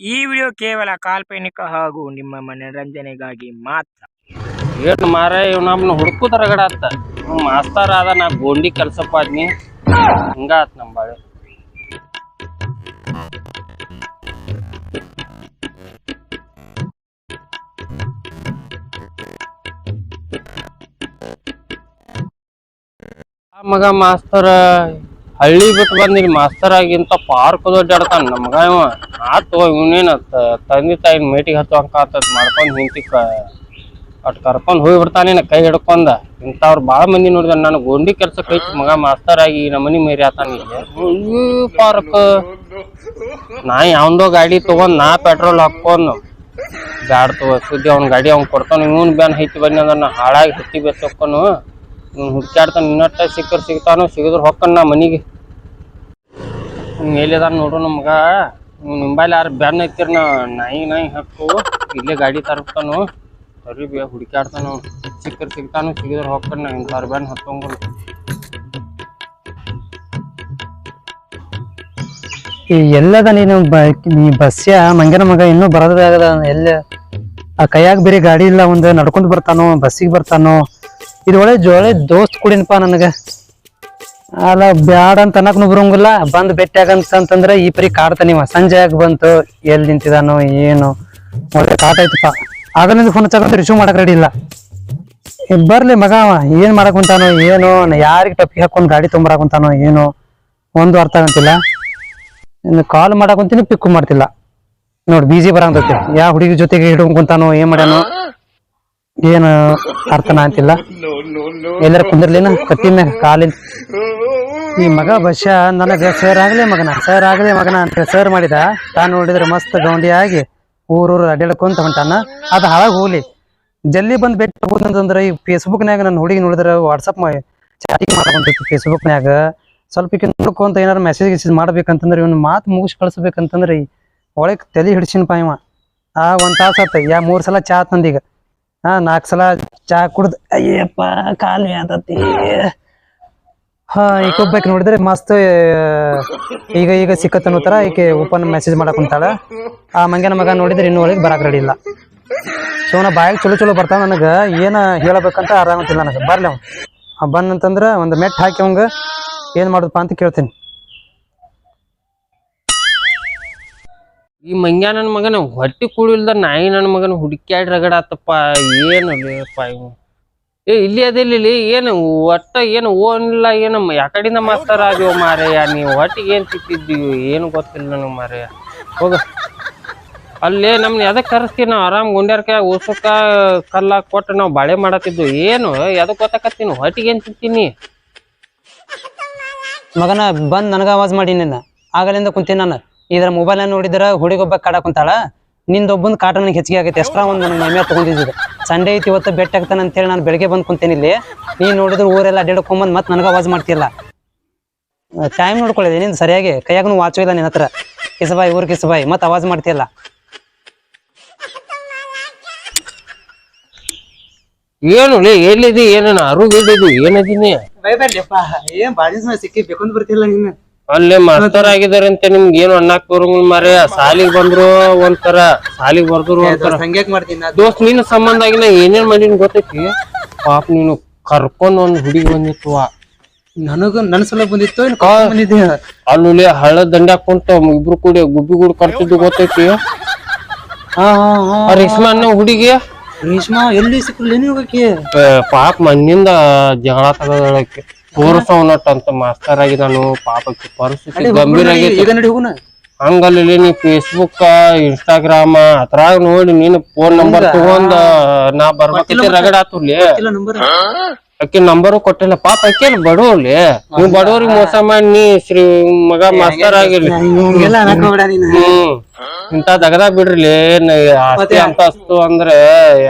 ಈ ವಿಡಿಯೋ ಕೇವಲ ಕಾಲ್ಪನಿಕ ಹಾಗೂ ನಿಮ್ಮ ಮನರಂಜನೆಗಾಗಿ ಮಾತ್ರ. ಏನು ಮಾರ ಇವ್ ನಮ್ನ ಹುಡುಕು ತರಗಡ ಆತ ಮಾಸ್ತಾರ ಆದ ನಾ ಗೋಂಡಿ ಕೆಲ್ಸಪ್ಪ ಆದ್ನಿ. ಹಿಂಗ ಆತ್ ನಮ್ ಬಾಳೆ. ಮಗ ಮಾಸ್ತರ ಹಳ್ಳಿ ಬಿಟ್ಟು ಬಂದಿನಿ ಮಾಸ್ತರ್ ಆಗಿಂತ ಪಾರ್ಕ್ ದೊಡ್ಡಾಡ್ತಾನ ನಮ್ಗ ಮಗ ಇವ. ಆತು ಇವನೇನ ತಂದೆ ತಾಯಿನ ಮೇಟಿಗೆ ಹಚ್ಚುವಂಕ ಆತದ್ ಮಾಡ್ಕೊಂಡ್ ಹಿಂತಿ ಅಟ್ ಕರ್ಕೊಂಡ್ ಹೋಗಿ ಬಿಡ್ತಾನೇನ ಕೈ ಹಿಡ್ಕೊಂಡ. ಇಂಥವ್ರು ಬಾಳ ಮಂದಿ ನೋಡಿದ ನಾನು ಗೋಂಡಿ ಕೆಲ್ಸ ಕೈ ಮಗ ಮಾಸ್ತರ್ ಆಗಿ ನಮ್ಮ ಮನಿ ಮೇರಿ ಆತಾನ ಇಲ್ಲಿ. ಪಾರ್ಕ್. ನಾ ಯಾವ್ದೋ ಗಾಡಿ ತಗೊಂಡ್ ನಾ ಪೆಟ್ರೋಲ್ ಹಾಕೊಂಡ್ ಬ್ಯಾಡ್ ತಗೋ, ಸುದ್ದಿ ಅವ್ನ ಗಾಡಿ ಅವ್ನ್ ಕೊಡ್ತಾನ, ಇವನ್ ಬ್ಯಾನ್ ಹೈತಿ ಬನ್ನಿ ಅಂದ್ರೆ ನಾ ಹಾಳಾಗಿ ಹತ್ತಿ ಬೆಚ್ಚೊಕ್ಕನು ಇವ್ನು ನಿನ್ನಟ್ಟ ಸಿಕ್ಕರ್ ಸಿಗ್ತಾನು, ಸಿಗಿದ್ರು ಹೊಕ್ಕನ್ ನಾ ಮನಿಗೆ. ಎಲ್ಲಿದಾನ ನೋಡು ನಮ್ಗ. ನಿಂಬಲ್ಲಿ ಯಾರು ಬ್ಯಾನ್ ಐತಿರ್ ನಾಯಿ ನಾಯಿ ಹಾಕು ಇಲ್ಲೇ ಗಾಡಿ ತರ್ತಾನು ಸರಿ ಬೇ ಹುಡುಕಾಡ್ತಾನು ಸಿಕ್ಕರ್ ಸಿಗ್ತಾನು, ಸಿಗಿದ್ರ ಹೊಕ್ಕನ್ ನಾ ಇಂಥವ್ರ ಬ್ಯಾನ್ ಹತ್ತಂಗ ಈ ಎಲ್ಲದ ನೀನು ನೀ ಬಸ್ಯ ಮಂಗನ ಮಗ ಇನ್ನೂ ಬರೋದಾಗದ ಎಲ್ಲ, ಆ ಕೈಯಾಗ ಬೇರೆ ಗಾಡಿ ಇಲ್ಲ, ಒಂದು ನಡ್ಕೊಂಡು ಬರ್ತಾನೋ, ಬಸ್ಸಿಗೆ ಬರ್ತಾನೋ. ಇದು ಒಳ್ಳೆ ಜೋಳೆ ದೋಸ್ತ್ ಕುಡಿನಪ್ಪ ನನಗ. ಅಲ್ಲ, ಬ್ಯಾಡ ಅಂತ ಅನ್ನಕ್ನು ಬರಂಗಿಲ್ಲ. ಬಂದ್ ಬೆಟ್ಟಾಗಂತಂದ್ರ ಈ ಪರಿ ಕಾಡ್ತಾನ ಇವ ಸಂಜೆ ಆಗಿ ಬಂತು ಎಲ್ಲಿ ನಿಂತಿದಾನೋ, ಏನು. ಒಳ್ಳೆ ಕಾಟ ಐತಪ್ಪ ಆಗಲಿಂದ ಫೋನ್ ಹಚ್ಚಕಂತ ರಿಸೀವ್ ಮಾಡಕ್ ರೆಡಿ ಇಲ್ಲ. ಬರ್ಲಿ ಮಗ ಅವ. ಏನ್ ಮಾಡಕ್ ಕುಂತಾನೋ ಏನೋ. ಯಾರಿಗೆ ಟಪ್ಪಿ ಹಾಕೊಂಡ್ ಗಾಡಿ ತೊಂಬರಾಕ್ ಕುಂತಾನೋ ಏನೋ. ಒಂದು ಅರ್ಥ ಆಗಂತಿಲ್ಲ. ಕಾಲ್ ಮಾಡಕ್ ಕುಂತೀನಿ ಪಿಕ್ ಮಾಡ್ತಿಲ್ಲ. ನೋಡ್ ಬಿಜಿ ಬರಂತೈತಿ ಯಾವ ಹುಡುಗಿ ಜೊತೆಗೆ ಹಿಡ್ಕೊಂಡ್ ಕುಂತಾನೋ, ಏನ್ ಮಾಡ್ಯಾನೋ. ಏನು ಅರ್ಥನ ಅಂತಿಲ್ಲ. ಎಲ್ಲರ ಕುಂದಿರ್ಲಿನ ಕತ್ತಿ ಮ್ಯಾಗ ಕಾಲಿನ ಈ ಮಗ ಬಶ ನನಗೆ ಸರ್ ಆಗ್ಲಿ ಮಗನ ಸರ್ ಆಗ್ಲೇ ಮಗನ ಅಂತ ಸರ್ ಮಾಡಿದ. ತಾನು ನೋಡಿದ್ರೆ ಮಸ್ತ್ ಗೌಂಡಿ ಆಗಿ ಊರೂರು ಅಡ್ಡಾಡ್ಕೊಂತ ಹೊಂಟಾನ. ಅದ ಹಾಳಾಗ್ ಹೋಗ್ಲಿ. ಜಲ್ದಿ ಬಂದ್ ಭೇಟಿ ಹೋದಂತಂದ್ರೆ ಈ ಫೇಸ್ಬುಕ್ನ್ಯಾಗ ನನ್ನ ಹುಡುಗಿ ನೋಡಿದ್ರೆ ವಾಟ್ಸಪ್ ಚಾಟಿಂಗ್ ಮಾಡ್ಕೊಂತೈತಿ ಫೇಸ್ಬುಕ್ನ್ಯಾಗ ಸ್ವಲ್ಪ ಈಗ ನೋಡ್ಕೊಂತ ಏನಾರ ಮೆಸೇಜ್ ಗಿಸೇಜ್ ಮಾಡ್ಬೇಕಂತಂದ್ರೆ ಇವ್ನ ಮಾತು ಮುಗಿಸ್ ಕಳಿಸ್ಬೇಕಂತಂದ್ರೆ ಒಳಗ್ ತಲೆ ಹಿಡ್ಸಿನ ಇವ. ಆ ಒಂದ್ ತಾಸ ಆತ, ಯಾ ಮೂರ್ ಸಲ ಚಾ ತಂದೀಗ ಹಾ ನಾಲ್ಕು ಸಲ ಚಾ ಕುಡ್ದ್ ಅಯ್ಯಪ್ಪ ಕಾಲ್ ಆತತಿ. ಹಾ, ಈಗ ಒಬ್ಬಾಕಿ ನೋಡಿದ್ರೆ ಮಸ್ತ್ ಈಗ ಈಗ ಸಿಕ್ಕತ್ತ ಅನ್ನೋ ತರ ಈಕೆ ಓಪನ್ ಮೆಸೇಜ್ ಮಾಡಕ್ ಕುಂತಾಳ. ಆ ಮಂಗನ ಮಗ ನೋಡಿದ್ರೆ ಇನ್ನು ಒಳಗೆ ಬರಕ್ ರೆಡಿ ಇಲ್ಲ. ಸೊ ನಾ ಬಾಯಾಗ ಚಲೋ ಚಲೋ ಬರ್ತಾವ ನನಗೆ. ಏನ ಹೇಳಬೇಕಂತ ಆರಾಮತಿಲ್ಲ ನನಗೆ. ಬರ್ಲಿ ಅವ ಬಂದಂತಂದ್ರೆ ಬಂದಂತಂದ್ರ ಒಂದ್ ಮೆಟ್ ಹಾಕಿ ಅವಂಗ ಏನ್ ಮಾಡುದಪ್ಪ ಅಂತ ಕೇಳ್ತೀನಿ. ಈ ಮಂಗ್ಯ ನನ್ನ ಮಗನ ಹೊಟ್ಟಿ ಕುಳಿಲ್ದ ನಾಯಿ ನನ್ನ ಮಗನ ಹುಡುಕ್ಯಾಡ್ ರಗಡ ಆತಪ್ಪ, ಏನು ಏ, ಇಲ್ಲಿ ಅದಿಲ್ಲ ಏನು, ಒಟ್ಟ ಏನು ಓನಿಲ್ಲ ಏನು ಯಾಕಡಿಂದ ಮಾಸ್ತರ ಆಗ್ಯವ ಮಾರಯ್ಯ? ನೀವು ಹೊಟ್ಟಿಗೆ ಏನು ತಿಂತಿದ್ದೀವಿ ಏನು ಗೊತ್ತಿಲ್ಲ ನನಗೆ ಮಾರಯ್ಯ. ಹೋಗ. ಅಲ್ಲೇ ನಮ್ನ ಎದಕ್ಕೆ ಕರೆಸ್ತೀವಿ ನಾವು? ಆರಾಮ್ ಗುಂಡ್ಯಾರ ಕೈ ಉಸುಕ, ಕಲ್ಲ ಕೊಟ್ಟು ನಾವು ಬಾಳೆ ಮಾಡತ್ತಿದ್ದು ಏನು, ಎದಕ್ ಗೊತ್ತಾಕತ್ತೀನಿ ಹೊಟ್ಟಿಗೆ ಏನು ತಿಂತೀನಿ ಮಗನ ಬಂದ್ ನನಗ ಆವಾಜ್ ಮಾಡಿ ನಿನ್ನ. ಆಗಲಿಂದ ಕುಂತೀನಿ ನಾನು. ಇದ್ರ ಮೊಬೈಲ್ ನೋಡಿದ್ರ ಹುಡುಗೊಬ್ಬ ಕಾಡ ಕುಂತಾಳ. ನಿಂದೊಬ್ಬಂದ್ ಕಾಟ ನನಗೆ ಹೆಚ್ಚಿಗೆ ಆಗೈತೆ. ಎಕ್ಸ್ಟ್ರಾ ಒಂದು ನನಗೆ ಮೈಮೇಲೆ ತಗೊಂಡಿದ್ದು ಸಂಡೇ ಐತಿ ಇವತ್ತು ಬೆಟ್ಟ ಆಗ್ತಾನೆ ಅಂತೇಳಿ ನಾನು ಬೆಳಗ್ಗೆ ಬಂದು ಕುಂತೇನೆ ಇಲ್ಲಿ. ನೀನು ನೋಡಿದ್ರೆ ಊರೆಲ್ಲ ಅಡ್ಡಾಡ್ಕೊಂಬಂದು ಮತ್ತೆ ನನಗೆ ಅವಾಜ್ ಮಾಡ್ತಿಲ್ಲ ಟೈಮ್ ನೋಡ್ಕೊಳ್ಳಿದೆ ನೀನು ಸರಿಯಾಗಿ ಕೈಯಾಗೂ ವಾಚು ಇಲ್ಲ ನಿನ್ನ ಹತ್ರ. ಕಿಸಬಾಯಿ ಊರ್ ಕಿಸಬಾಯಿ ಮತ್ತೆ ಅವಾಜ್ ಮಾಡ್ತಿಲ್ಲ ಏನು ಎಲ್ಲಿದಿ ಏನೇನು? ಅರು ಎಲ್ಲಿದು? ಏನದೀನಿ ಏನ್ ಬಾಜಿ ಸಿಕ್ಕಿ ಬೇಕೊಂಡ್ ಬರ್ತಿಲ್ಲ ನೀನು. ಅಲ್ಲೇ ಮಾಸ್ತರ್ ಆಗಿದಾರೆ ಅಂತ ನಿಮ್ಗೆ ಏನು ಅಣ್ಣಾಕ್ ಬರಂಗಿಲ್ಲ ಮಾರೇ ಸಾಲಿಗ್ ಬಂದ್ರು ಒಂಥರ ಸಾಲಿಗ್ ಬರ್ದ್ರು ಒಂಥರ. ಹಂಗ್ಯಾಕ್ ಮಾಡ್ತೀನಿ ದೋಸ್ತ್ ನಿನ್ನ ಸಂಬಂಧ ಆಗಿ ನಾ ಏನೇನ್ ಮಾಡೀನಿ ಗೊತ್ತೈತಿ? ಪಾಪ ನೀನು ಕರ್ಕೊಂಡ್ ಒಂದ್ ಹುಡುಗಿ ಬಂದಿತ್ತು ನನಗ ನನ್ ಸಲ ಬಂದಿತ್ತು ಅಲ್ಲಿ ಹಳ್ಳ ದಂಡ್ಯಾಗ ಕುಂತ ಇಬ್ರು ಕೂಡಿ ಗುಬ್ಬಿ ಗುಡ್ ಕರ್ತಿದ್ದು ಗೊತ್ತೈತಿ? ರೇಷ್ಮಾ ಅನ್ನೋ ಹುಡುಗಿ? ರೇಷ್ಮಾ ಎಲ್ಲಿ ಸಿಕ್ಕಿ ಪಾಪ ಮಣ್ಣಿಂದ ಜಗಳ ತಗೋದಳಕ್ಕೆ. ತೋರ್ಸವನಟ್ ಅಂತ ಮಾಸ್ತರ್ ಆಗಿದಾನು ಪಾಪಕ್ಕೆ ಪರಿಸ್ಥಿತಿ ಗಂಭೀರ ಆಗೈತಿ. ಈಗ ನಡಿ ಹೋಗುನ ಹಂಗಲ್ಲಿ ನೀ ಫೇಸ್ಬುಕ್ ಇನ್ಸ್ಟಾಗ್ರಾಮ್ ಅದ್ರಾಗ ನೋಡಿ ನೀನು ಫೋನ್ ನಂಬರ್ ತಗೊಂಡ್ ನಾ ಬರ್ಬೇಕೈತಿ ರಗಡ ಇಲ್ಲ. ನಂಬರ್ ಅಕ್ಕಿ ನಂಬರು ಕೊಟ್ಟಿಲ್ಲ. ಪಾಪ ಅಕ್ಕಿ ಬಡವ್ಲಿ ನೀವು ಬಡವ್ರಿಗೆ ಮೋಸ ಮಾಡಿ ನೀ ಶ್ರೀ ಮಗ ಮಾಸ್ತರ್ ಆಗಿರ್ಲಿ. ಹ್ಮ್ ಇಂತ ದಗದ ಬಿಡ್ರಿ ಆಸ್ತಿ ಅಂತ ಅಸ್ತು ಅಂದ್ರೆ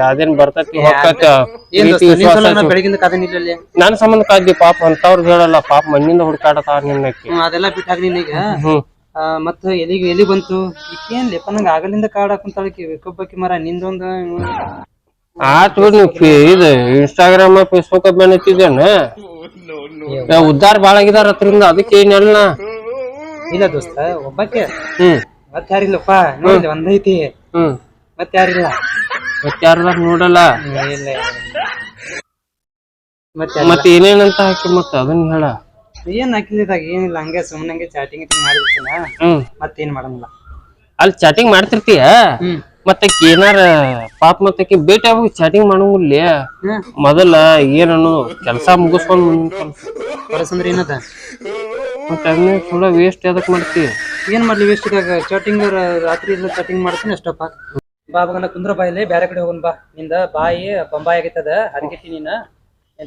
ಅದೇನ್ ಬರ್ತೈತಿ ಹೋಗ್ತೈತಿ. ನಿನ್ ಸಂಬಂಧ ಕಾದ್ದಿ ಪಾಪ ಅಂತವ್ರದ್ದು ಹೇಳಲ್ಲ ಪಾಪ ಮಣ್ಣಿಂದ ಹುಡುಕಾಡತ ನಿನ್ನಕ್ಕೆ ಅದೆಲ್ಲ ಬಿಟ್ಟಾಗ ನಿನಗ ಮತ್ತ ಎಲ್ಲಿಗೆ ಎಲ್ಲಿ ಬಂತು? ಏನ್ ಲೆಪ್ಪ ನಂಗೆ ಆಗಲಿಂದ ಕಾಡ್ ಕೊಬ್ಬಕ್ಕಿ ಮರ ನಿಂದೊಂದ ಆತ್ ಬಿಡ್ ನೀವು ಇದು ಇನ್ಸ್ಟಾಗ್ರಾಮ್ ಫೇಸ್ಬುಕ್ ಬೇನ್ ಹಚ್ಚಿದ್ದೇನ ಉದ್ದಾರ ಬಾಳ ಆಗಿದಾರ ಅದ್ರಿಂದ ಅದಕ್ಕೆ ಏನಿಲ್ಲ ಇಲ್ಲ ದೋಸ್ತ ಒಬ್ಬಕ್ಕೆ ಹ್ಮ್. ಮತ್ತೆ ಯಾರಿಲ್ಲಪ್ಪ? ನೋಡಿ ಒಂದೈತಿ. ಹ್ಮ್. ಮತ್ತೆ ಯಾರಿಲ್ಲ? ಮತ್ ಯಾರ್ದಾರ ನೋಡಲ್ಲ? ಮತ್ತೆ ಮತ್ ಏನೇನಂತ ಹಾಕಿ ಮತ್ತ ಅದನ್ನ ಹೇಳ. ಏನ್ ಹಾಕಿದಾಗ ಏನಿಲ್ಲ ಹಂಗೆ ಸುಮ್ಮನೆ ಚಾಟಿಂಗ್ ಮಾಡಿರ್ತೀನ? ಹ್ಮ್. ಮತ್ತೇನ್ ಮಾಡಂಗಿಲ್ಲ. ಅಲ್ಲಿ ಚಾಟಿಂಗ್ ಮಾಡ್ತಿರ್ತೀಯ? ಹ್ಮ್. ಮತ್ತಕ್ಕೆ ಏನಾರ ಪಾಪ ಮತ್ತೆ ಭೇಟಿ ಆಗಿ ಚಾಟಿಂಗ್ ಮಾಡಂಗಿಲ್ಲ. ಮೊದಲ ಏನನ್ನು ಕೆಲಸ ಮುಗಿಸ್ಕೊಂಡು ಏನದ? ಮತ್ತೆ ಅದನ್ನ ಥೋಡ ವೇಸ್ಟ್ ಯಾವ್ದಕ್ ಮಾಡ್ತಿ? ಏನ್ ಮಾಡ್ಲಿ ವೇಸ್ಟ್ ಇದಾಗ ಚಾಟಿಂಗ್ ರಾತ್ರಿ ಎಲ್ಲ ಚಾಟಿಂಗ್ ಮಾಡ್ತೀನಿ ಅಷ್ಟಪ್ಪ ಬಾಬಾಗನ ಕುಂದ್ರ ಬಾಯಲ್ಲಿ ಬೇರೆ ಕಡೆ ಹೋಗೋಣ ಬಾ. ನಿಂದ ಬಾಯಿ ಬೊಂಬಾಯಿ ಆಗೈತದ ಅದಕ್ಕೆ ನೀನ.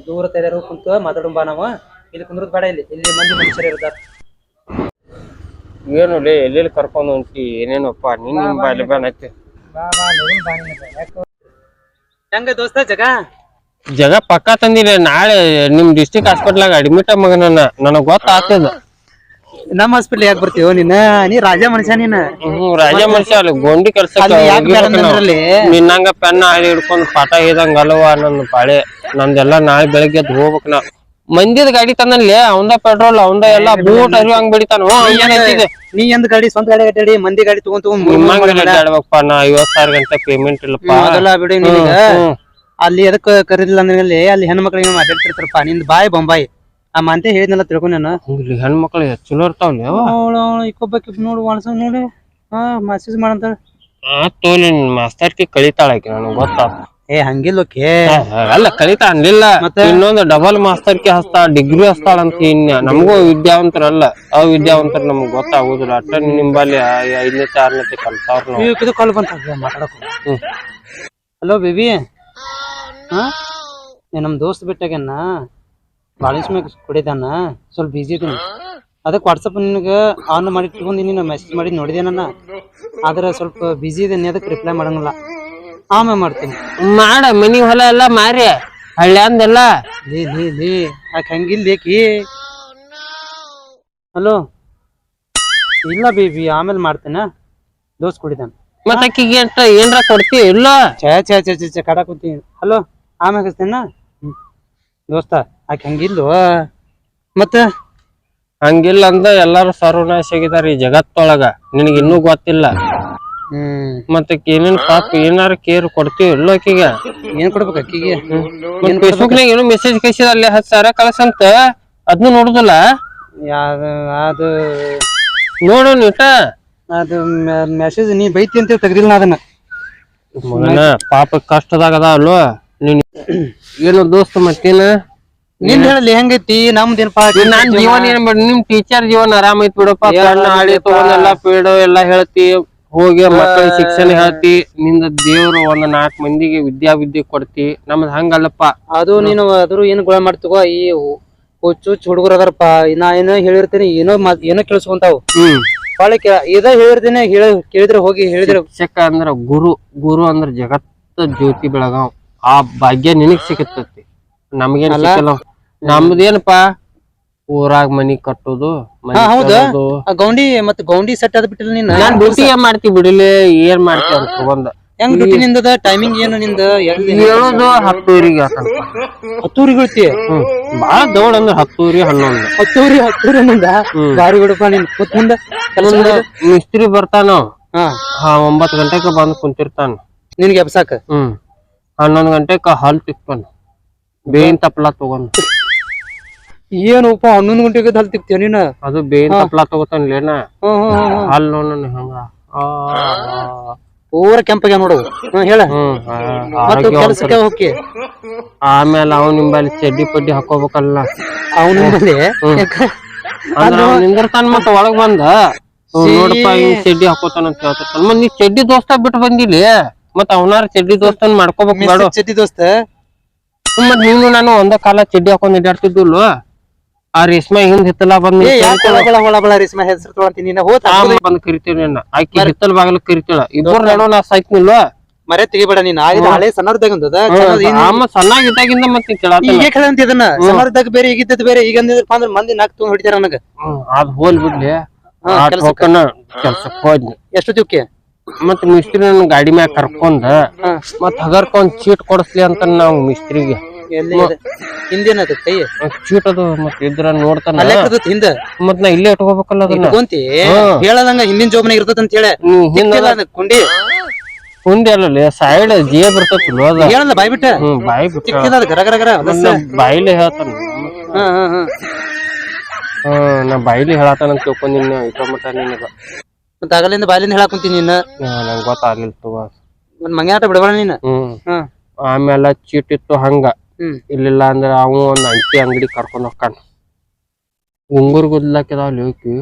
ದೂರ ತೈದಾರು ಕುಂತ ಮಾತಾಡೋಣ ಬಾ ನಾವು. ಇಲ್ಲಿ ಕುಂದ್ರದ ಬೇಡ ಇಲ್ಲಿ. ಇಲ್ಲಿ ಮಂದಿ ಮನುಷ್ಯರು ಇರ್ತಾರ ಏನು ಲೇ ಎಲ್ಲೆಲ್ಲಿ ಕರ್ಕೊಂಡು ಹೊಂಟಿ ಏನೇನಪ್ಪ? ನಿನ್ನ ಬಾಯಲ್ಲಿ ಬ್ಯಾನ್ ಹೆಂಗ ದೋಸ್ತ ಜಗ? ಜಗ ಪಕ್ಕ ತಂದಿಲ್ಲ ನಾಳೆ ನಿಮ್ ಡಿಸ್ಟಿಕ್ ಹಾಸ್ಪಿಟಲ್ ಅಡ್ಮಿಟ್ ಮಗನನ್ನ ನನಗ್ ಗೊತ್ತಾಗ್ತದ. ನಮ್ಮ ಹಾಸ್ಪಿಟಲ್ ಯಾಕೆ ಬರ್ತೀವೋ ನೀನ್? ನೀ ರಾಜ ಮನುಷ್ಯ ನೀನ್. ಹ್ಮ್ ರಾಜ ಮನುಷ್ಯ ಅಲ್ಲಿ ಗೊಂಡಿ ಕೆಲ್ಸ? ನಿನ್ನಂಗ ಪೆನ್ ಹಾಳಿ ಹಿಡ್ಕೊಂಡ್ ಪಾಠ ಇದಂಗ ಅಲ್ವಾ ನನ್ನ ಪಾಳೆ ನಂದೆಲ್ಲ ನಾಳೆ ಬೆಳಗ್ಗೆ ಎದ್ದು ಹೋಗ್ಬೇಕು ನಾ. ಮಂದಿದ ಗಾಡಿ ತಂದಲ್ಲಿ ಅವಂದ ಪೆಟ್ರೋಲ್ ಅವಂದ ಎಲ್ಲ ಬೂಟ್ ಅರಿವಂಗ್ ಬಿಡಿತಾನ. ನೀ ಎಂದ್ ಗಾಡಿ ಸ್ವಂತ ಗಾಡಿ ಕಟ್ಟಾಡಿ ಮಂದಿ ಗಾಡಿ ತಗೊಂಡ್ ತಗೊಂಡ್ ನಿಮ್ಮಂಗ ಆಡ್ಬೇಕಪ್ಪ ನಾ ಐವತ್ ಸಾವಿರ ಗಂಟೆ ಪೇಮೆಂಟ್ ಇಲ್ಲಪ್ಪ. ಅದೆಲ್ಲ ಬಿಡಿ ನಿನಗ. ಹ್ಮ್. ಅಲ್ಲಿ ಎದಕ್ ಕರೀದಿಲ್ಲ ಅಂದ್ರೆ ಅಲ್ಲಿ ಹೆಣ್ಮಕ್ಳಿಗೆ ಮಾತಾಡ್ತಿರ್ತಾರಪ್ಪ? ನಿಂದ ಬಾಯ್ ಬೊಂಬಾಯಿ. ಆ ಮಂತೆ ಹೇಳಿದ್ನಲ್ಲ ತಿಳ್ಕೊಂಡ್ ನಾನು. ಇಲ್ಲಿ ಹೆಣ್ಮಕ್ಳು ಚಲೋ ಇರ್ತಾವಲ್ಲ ಅವ ಅವಳು ಇಕ್ಕೊಬ್ಬಾಕಿ ನೋಡು ವಾಣಸ ನೋಡಿ. ಹಾ ಮೆಸೇಜ್ ಮಾಡಂತ ತೋಲಿ ಮಾಸ್ತರ್ಕಿ ಕಳಿತಾಳ ಆಕಿ ನನಗ್ ಗೊತ್ತಾತ. ಏ ಹಂಗಿಲ್ಲಕ್ಕೆ ಅಲ್ಲ ಕಲಿತಾ ಅನ್ಲಿಲ್ಲ. ಮತ್ತೆ? ಇನ್ನೊಂದು ಡಬಲ್ ಮಾಸ್ತರ್ಕಿ ಹಸ್ತಾಳ ಡಿಗ್ರಿ ಹಸ್ತಾಳ ಅಂತ ಇನ್ನ ನಮಗೂ ವಿದ್ಯಾವಂತರಲ್ಲ ಅವಿದ್ಯಾವಂತರ ನಮ್ಗೆ ಗೊತ್ತಾಗುದಿಲ್ಲ. ಅಟ್ಟ ನಿಂಬಲ್ಲಿ ಐದನೇ ಆರನೇತೆ ಕಲ್ತಾವ್ರ ಕಾಲ್ ಬಂತ ಮಾತಾಡಕ್ ಹ್ಮ್. ಹಲೋ ಬೇಬಿ ಹಾ? ನಮ್ ದೋಸ್ತ್ ಬಿಟ್ಟಾಗನ್ನ ಬಾಳಿಸ್ ಮ್ಯಾಗ ಕುಡಿದಾನ? ಸ್ವಲ್ಪ ಬಿಜಿ ಇದೀನಿ. ಅದಕ್ಕೆ ವಾಟ್ಸಪ್ ನಿನಗೆ ಆನ್ ಮಾಡಿ ಇಟ್ಕೊಂಡು ನೀನು ಮೆಸೇಜ್ ಮಾಡಿ ನೋಡಿದೆ ನನ್ನ ಆದ್ರೆ ಸ್ವಲ್ಪ ಬಿಜಿ ಇದೀನಿ ಅದಕ್ಕೆ ರಿಪ್ಲೈ ಮಾಡಂಗಿಲ್ಲ. ಆಮೇಲೆ ಮಾಡ್ತೀನಿ. ಮಾಡ ಮನಿ ಹೊಲ ಎಲ್ಲ ಮಾರಿ ಹಳ್ಳ್ಯಾಂದೆಲ್ಲ ಲೇ ಲೇ ಲೇ ಏಕಿ? ಹಲೋ? ಇಲ್ಲ ಬೇಬಿ ಆಮೇಲೆ ಮಾಡ್ತೇನ. ದೋಸ್ ಕುಡಿದಾನ ಮತ್ತ ಅಕ್ಕಿಗೆ ಅಂತ ಏನ್ರ ಕೊಡ್ತಿ ಇಲ್ಲ. ಚಾ ಚಾ ಚಾ ಚಾ ಛೇ ಕಡ ಕೂತೀನಿ. ಹಲೋ ಆಮೇಲೆ ಹಚ್ತೇನ ದೋಸ್ತ ಆಕೆ ಹಂಗಿಲ್ವ ಮತ್ತೆ? ಹಂಗಿಲ್ಲ ಅಂದ ಎಲ್ಲಾರು ಸರ್ವನಾಶ ಆಗಿದಾರ ಈ ಜಗತ್ತೊಳಗ. ನಿನಗೆ ಇನ್ನೂ ಗೊತ್ತಿಲ್ಲ. ಮತ್ತ ಏನೇನ್ ಪಾಪ ಏನಾರ ಕೇರ್ ಕೊಡ್ತೀವಿ ಇಲ್ಲೋ ಆಕಿಗೆ ಏನ್ ಕೊಡ್ಬೇಕು ಅಕ್ಕಿಗೆ? ಫೇಸ್ಬುಕ್ ನಾಗ ಏನೋ ಮೆಸೇಜ್ ಕಳಿಸಿದ ಅಲ್ಲಿ ಹತ್ತು ಸಾವಿರ ಕಳ್ಸಂತ. ಅದ್ನು ನೋಡುದಿಲ್ಲ? ಯಾವ್ದು ಅದು ನೋಡು ನೀಟ ಅದು ಮೆಸೇಜ್ ನೀ ಬೈತಿ ಅಂತ ತೆಗ್ದಿಲ್ಲ ನಾ ಅದನ್ನ. ಮಗನ ಪಾಪ ಕಷ್ಟದಾಗ ಅದ ಅಲ್ವ ನೀನ್ ಏನೋ ದೋಸ್ತ ಮತ್ತೇನ? ನಿನ್ ಹೇಳಲಿ ಹೆಂಗೈತಿ? ನಮ್ದೇನಪ್ಪ ನಾನ್ ಜೀವನ ಏನ್ ಮಾಡ್ ನಿಮ್ ಟೀಚರ್ ಜೀವನ ಆರಾಮ ಐತ್ ಬಿಡಪ್ಪ. ಕಣ್ಣ ಆಡಿ ತಗೊಂಡೆಲ್ಲ ಪೀಡೋ ಎಲ್ಲಾ ಹೇಳ್ತಿ. ಹೋಗಿ ಮಕ್ಕಳಿಗೆ ಶಿಕ್ಷಣ ಹೇಳ್ತಿ ನಿಂದ ದೇವ್ರು ಒಂದ್ ನಾಲ್ಕ್ ಮಂದಿಗೆ ವಿದ್ಯಾ ವಿದ್ಯೆ ಕೊಡ್ತಿ ನಮ್ದ್ ಹಂಗಲ್ಲಪ್ಪ. ಅದು ನೀನು ಅದ್ರ ಏನ್ ಗುಳ ಮಾಡ್ತಗೋ ಈ ಹುಚ್ಚು ಹುಚ್ಚು ಹುಡುಗರು ಅದಾರಪ್ಪ ನಾ ಏನೋ ಹೇಳಿರ್ತೀನಿ ಏನೋ ಮಾತ್ ಏನೋ ಕೇಳಿಸ್ಕೊಂತಾವ್. ಹ್ಮ್. ಬಾಳ ಇದ ಹೇಳಿರ್ತೀನಿ ಹೇಳ ಕೇಳಿದ್ರೆ ಹೋಗಿ ಹೇಳಿದ್ರೆ. ಶಿಕ್ಷಕ ಅಂದ್ರ ಗುರು ಗುರು ಅಂದ್ರ ಜಗತ್ತ ಜ್ಯೋತಿ ಬೆಳಗಾವ್. ಆ ಭಾಗ್ಯ ನಿನಗ್ ಸಿಗತೈತಿ ನಮ್ಗೇನ್ ಸಿಕ್ಕಲ್ಲ. ನಮ್ದೇನಪ್ಪಾ? ಊರಾಗ ಮನಿ ಕಟ್ಟೋದು ಮನಿ ಹಾ, ಹೌದಾ? ತರೋದು. ಆ ಗೌಂಡಿ ಮತ್ ಗೌಂಡಿ ಸೆಟ್ ಅದ್ ಬಿಟ್ಟಿಲ್ಲ ನೀನ್? ನಾನ್ ಡ್ಯೂಟಿ ಏನ್ ಮಾಡ್ತಿ ಬಿಡಿಲಿ? ಏನ್ ಮಾಡ್ತಿ ಅಂತ ತಗೊಂಡ ಹೆಂಗ್ ಡ್ಯೂಟಿ ನಿಂದದ? ಟೈಮಿಂಗ್ ಏನು ನಿಂದ? ಎಲ್ಲಿ ಹೇಳೋದು ಹತ್ತೂರಿಗೆ ಹ್ಮ್. ಬಾಳ ದೌಡ್ ಅಂದ್ರೆ ಹತ್ತೂರಿ ಹನ್ನೊಂದು. ಹತ್ತೂರಿ ಹತ್ತೂರಿ ನಿಂದ. ಗಾಡಿ ಬಿಡಪ್ಪ ನೀನ್ ಮುಂದ. ಕೆಲಸ ಮುಂದ ಮಿಸ್ತ್ರಿ ಬರ್ತಾನ ಹಾ. ಹಾ ಒಂಬತ್ ಗಂಟೆಗೆ ಬಂದ್ ಕುಂತಿರ್ತಾನ. ನಿನ್ಗೆ ಎಬ್ಸಾಕ? ಹ್ಮ್. ಹನ್ನೊಂದ್ ಗಂಟೆಕ ಹಾಲ್ ತಿಕ್ತಾನ ಬೇವಿನ ತಪ್ಪಲ ತಗೊಂಡ್. ಏನಪ್ಪ ಹನ್ನೊಂದು ಗಂಟೆಗೆ ಹಲ್ ತಿಕ್ತೀಯ ನೀನ? ಅದು ಬೇನ್ ತಪ್ಲ ಹ್ಮ್. ಹಾಲ್ ನೋಡೋಣ ಹಂಗ. ಪೂರ ಕೆಂಪಗೆ ನೋಡು. ಹೇಳ. ಮತ್ತೆ ಮತ್ತ ಹೋಗಿ ಆಮೇಲೆ ಅವ್ ನಿಂಬಲ್ಲಿ ಚಡ್ಡಿ ಪಡ್ಡಿ ಹಾಕೋಬೇಕಲ್ಲ ಅವ್ ನಿಂದಿರ್ತಾನ ಮತ್ತ ಒಳಗ್ ಬಂದ. ನೋಡಪ್ಪ ಹಿಂಗ್ ಚಡ್ಡಿ ಹಾಕೋತಾನ ಅಂತ ಹೇಳ್ತಿರ್ತಾನ ಮತ್ ನೀ ಚಡ್ಡಿ ದೋಸ್ತ ಬಿಟ್ಟು ಬಂದಿಲ್ಲ. ಮತ್ ಅವನಾರ ಚಡ್ಡಿ ದೋಸ್ತನ್ ಮಾಡ್ಕೋಬೇಕು ಚಡ್ಡಿ ದೋಸ್ತ? ಮತ್ ನೀನು ನಾನು ಒಂದ ಕಾಲ ಚಡ್ಡಿ ಹಾಕೊಂಡ್ ಅಡ್ಯಾಡ್ತಿದ್ದುಲ್ಲ ಆ ರೇಷ್ಮೆ ಹಿಂದ್ ಹಿತ್ತಲ ಬಂದ್ ರೇಷ್ಮೆ ಹೆಸರು ತೊಗೊಂತೀನಿ ನೀನ? ಹೋತ ಬಂದ್ ಕರಿತೀವಿ ನಿನ್ನ. ಆಕಿ ಹಿತ್ತಲ್ ಬಾಗಿಲು ಕರಿತೀಳ. ಇಬ್ಬರು ನಡೋ ನಾ ಸಾಯ್ತಿನಿಲ್ವ? ಮರೆ ತೆಗಿಬೇಡ ನೀನ್. ಆಗಿದ ಹಳೆ ಆಮ ಸಣ್ಣಾಗಿದ್ದಾಗಿಂದ ಮತ್ತೆ ಈಗ ಹೇಳಂತ ಇದನ್ನ ಸಣ್ಣರ್ದಾಗ ಬೇರೆ ಈಗಿದ್ದದ ಬೇರೆ. ಈಗ ಅಂದಿದ್ರಪ್ಪ ಅಂದ್ರ ಮಂದಿ ನಾಕ್ ತಗೊಂಡ್ ಹೊಡಿತಾರ ನನಗ. ಅದ್ ಹೋಲ್ ಬಿಡ್ಲಿ. ಕೆಲ್ಸಕ್ಕ. ಹೋದ್ನಿ. ಎಷ್ಟು ತಿವ್ಕೆ ಮತ್ ಮಿಸ್ತ್ರಿ ನನ್ ಗಾಡಿ ಮ್ಯಾಗ ಕರ್ಕೊಂಡ್. ಮತ್ ಹಗರ್ಕೊಂಡ್ ಚೀಟ್ ಕೊಡಸ್ಲಿ ಅಂತ ನಾವು ಮಿಸ್ತ್ರಿಗೆ. ಎಲ್ಲಿ ಇದೆ? ಹಿಂದೇನದ ಕೈ? ಚೀಟ್ ಅದು ಮತ್ ಇದ್ರ ನೋಡ್ತಾನ. ಅಲ್ಲೇ ಇರ್ತೈತಿ ಹಿಂದ? ಮತ್ ನಾ ಇಲ್ಲೇ ಇಟ್ಕೋಬೇಕಲ್ಲ ಅದನ್ನ. ಇಟ್ಕೊಂತಿ ಹ್ಮ್. ಹೇಳದಂಗ ಹಿಂದಿನ ಜೋಬನ ಇರ್ತದ ಅಂತ ಹೇಳಿ. ಕುಂಡಿ ಹಿಂದ ತಿಕ್ಕಿಲ್ಲ ಅದ್ ಕುಂಡಿ. ಮುಂದೆ ಅಲ್ಲಲ್ಲಿ ಸೈಡ್ ಜೇ ಬರ್ತೈತಿ ಲೋದ ಹೇಳಲ್ಲ ಬಾಯ್ ಬಿಟ್ಟ? ಹ್ಮ್ ಬಾಯಿ ಬಿಟ್ಟ. ತಿಕ್ಕಿಲ್ಲ ಅದ್ ಗರ ಗರ ಗರ ಹೊಲಸ. ಬಾಯಿಲೆ ಹೇಳ್ತಾನ. ಹಾ ಹಾ ಹಾ. ಹ್ಮ್ ನಾ ಬಾಯಿಲಿ ಹೇಳತಾನ ಅಂತ ತಿಳ್ಕೊಂಡಿನ ಇಟ್ಕೊಂಬಿಟ್ಟ ನಿನಗ. ಮತ್ತ ಆಗಲಿಂದ ಬಾಲಿಂದ ಹೇಳಕ್ ಕುಂತೀನಿ ನಿನ್ನ ನಂಗೆ ಗೊತ್ತಾಗ್ಲಿಲ್ಲ ತಗೋ. ಒಂದ್ ಮಂಗ್ಯಾಟ ಬಿಡಬೇಡ ನೀನ್? ಹ್ಮ್. ಹ್ಮ್ ಆಮೇಲೆ ಚೀಟ್ ಇತ್ತು ಹಂಗ. ಹ್ಮ್ ಇಲ್ಲಿಲ್ಲ ಅಂದ್ರೆ ಅವ ಒಂದ್ ಅಂಟಿ ಅಂಗಡಿ ಕರ್ಕೊಂಡ್ ಹೋಗ್ತಾನ. ಉಂಗುರ್ ಗುದ್ಲಾಕಿದಾವ್ ಲೋಕಿ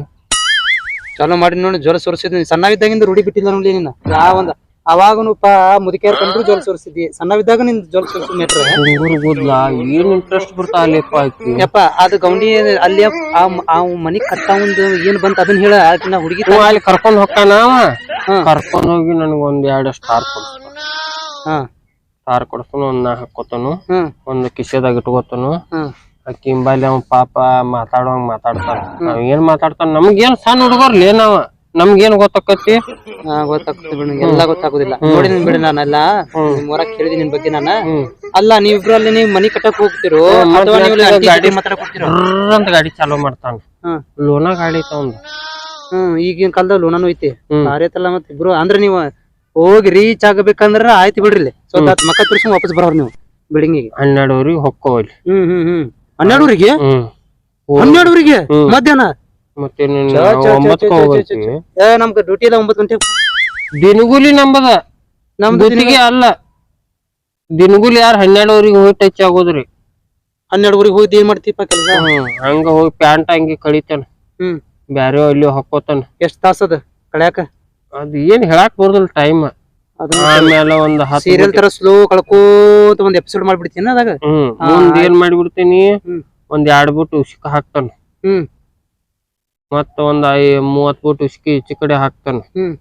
ಚಲೋ ಮಾಡಿ ನೋಡಿ ಜ್ವರ ಸುರಿಸಿದ್ನಿ ಸಣ್ಣವಿದ್ದಾಗಿಂದ ರೂಢಿ ಬಿಟ್ಟಿಲ್ಲ ನೋಡಿ ನೀನ್. ಒಂದ್ ಅವಾಗನು ಪಾ ಮುದುಕಿಯರ್ ಕಂಡ್ರು ಜ್ವರ ಸುರಿಸಿದ್ದಿ. ಸಣ್ಣವಿದ್ದಾಗ ನಿನ್ ಜ್ವರ ಸುರಿಸಿ ಮೆಟ್ರ ಉಂಗುರ್ ಗುದ್ಲ ಏನ್ ಇಂಟ್ರೆಸ್ಟ್ ಬಿಡ್ತಾ ಅಲ್ಲಿಪ್ಪ ಆಕಿ? ಯಪ್ಪ ಅದು ಗೌಂಡಿ ಅಲ್ಲಿ ಆ ಆ ಮನಿ ಕಟ್ಟವಂದು ಏನ್ ಬಂತ ಅದನ್ನ ಹೇಳ. ಆಕಿನ ಹುಡುಗಿ ಇವ ಅಲ್ಲಿ ಕರ್ಕೊಂಡ್ ಹೋಗ್ತಾನ ಅವ. ಕರ್ಕೊಂಡ್ ಹೋಗಿ ನನಗ್ ಒಂದ್ ಎರಡ್ ಸ್ಟಾರ್ ಕೊಡ್ತಾನ ಹಾ. ಸ್ಟಾರ್ ಕೊಡ್ತಾನು ಒಂದ್ ನಾ ಹಾಕೋತಾನು ಹ್ಮ್. ಒಂದ್ ಕಿಶೆದಾಗ ಇಟ್ಕೋತಾನು. ಹ್ಮ್. ಹಿಂಬಾಲಿ ಅವ ಪಾಪ ಮಾತಾಡುವಂಗ ಮಾತಾಡ್ತಾನ ನಾವ್ ಏನ್ ಮಾತಾಡ್ತಾನ ನಮ್ಗೇನ್ ಸಣ್ಣ ಹುಡುಗರ್ಲಿ ನಾವ ನಮ್ಗೇನ್ ಗೊತ್ತಾಕತಿ ಹಾ ಗೊತ್ತಾಗ್ತದೆ ಬಿಡು ನಂಗೆ ಎಲ್ಲ ಗೊತ್ತಾಗುದಿಲ್ಲ. ನೋಡಿ ನಿನ್ ಬಿಡಿ ನಾನೆಲ್ಲ ನಿಮ್ ನಿನ್ ಬಗ್ಗೆ ನಾನ. ಅಲ್ಲ ನೀವಿಬ್ರು ಅಲ್ಲಿ ನೀವು ಮನಿ ಕಟ್ಟಕ್ ಹೋಗ್ತಿರೋ ಅಥವಾ ನೀವು ಇಲ್ಲಿ aunty ಜೊತೆ ಮಾತಾಡಕ್ ಹೋಗ್ತಿರೋ? ಬರ್ರ್ ಅಂತ ಗಾಡಿ ಚಾಲೂ ಮಾಡ್ತಾನ. ಹ್ಮ್. ಲೋನ ಗಾಡಿ ಐತ ಹ್ಮ್ ಈಗಿನ ಕಾಲದಲ್ಲಿ ಲೋನನು ಐತಿ. ಮತ್ತೆ ಭಾರಿ ಐತಲ್ಲ ಮತ್ ಇಬ್ರು. ಅಂದ್ರ ನೀವು ಹೋಗಿ ರೀಚ್ ಆಗಬೇಕಂದ್ರ ಆಯ್ತು ಬಿಡ್ರಿ ಇಲ್ಲಿ. ಸ್ವಲ್ಪ ಮಕ್ಕ ತಿರ್ಸ್ಕೊಂಡ್ ವಾಪಸ್ ಬರೋರ್ ನೀವು ಬಿಲ್ಡಿಂಗಿಗೆ ಹನ್ನೆರಡುವರೆಗೆ ಹೊಕ್ಕೋಲಿ ಹ್ಮ್ ಹ್ಮ್ ಹ್ಮ್. ಹನ್ನೆರಡುವರೆಗೆ ಹ್ಮ್. ಹನ್ನೆರಡುವರೆಗೆ ಹ್ಮ್. ಮಧ್ಯಾಹ್ನ? ಮತ್ತೆ ನೀನ್ ಚ, ಚ, ಚ, ಒಂಬತ್ತಕ್ಕ ಚ, ಚ, ಹೋಗೈತಿ ಏ ನಮ್ಗೆ ಡ್ಯೂಟಿ ಎಲ್ಲ ಒಂಬತ್ತು ಗಂಟೆ ದಿನಗೂಲಿ ನಂಬದ. ನಮ್ದು ಗುತ್ತಿಗೆ ಅಲ್ಲ. ದಿನಗೂಲಿ ಯಾರು ಹನ್ನೆರಡುವರೆಗೆ ಹೋಗಿ ಟಚ್ ಆಗೋದ್ರಿ. ಹನ್ನೆರಡುವರೆಗೆ ಹೋಗಿ ಏನ್ ಮಾಡ್ತೀಪ ಕೆಲಸ? ಹ್ಮ್. ಹಂಗ ಹೋಗಿ ಪ್ಯಾಂಟ್ ಅಂಗಿ ಕಳಿತಾನ. ಹ್ಮ್. ಬ್ಯಾರೆ ಅಲ್ಲಿ ಹಾಕೋತಾನ ಎಷ್ಟ್ ತಾಸದ ಕಳ್ಯಾಕ? ಅದ್ ಏನ್ ಹೇಳಾಕ್ ಬರುದಿಲ್ಲ ಟೈಮ್ ಆಮೇಲೆ ಒಂದ್ ಹತ್ತು ಸೀರಿಯಲ್ ತರ ಸ್ಲೋ ಕಳ್ಕೋತ ಒಂದ್ ಎಪಿಸೋಡ್ ಮಾಡ್ಬಿಡ್ತೀನಿ ಅದಾಗ? ಹ್ಮ್ ಮುಂದ್ ಏನ್ ಮಾಡಿಬಿಡ್ತೀನಿ. ಒಂದ್ ಎರಡ್ ಬುಟ್ ಉಸ್ಕ ಹಾಕ್ತಾನ. ಹ್ಮ್. ಮತ್ತ ಒಂದ್ ಐ ಮೂವತ್ ಬುಟ್ ಉಸ್ಕಿ ಈಚೆ ಕಡೆ ಹಾಕ್ತಾನ. ಹ್ಮ್.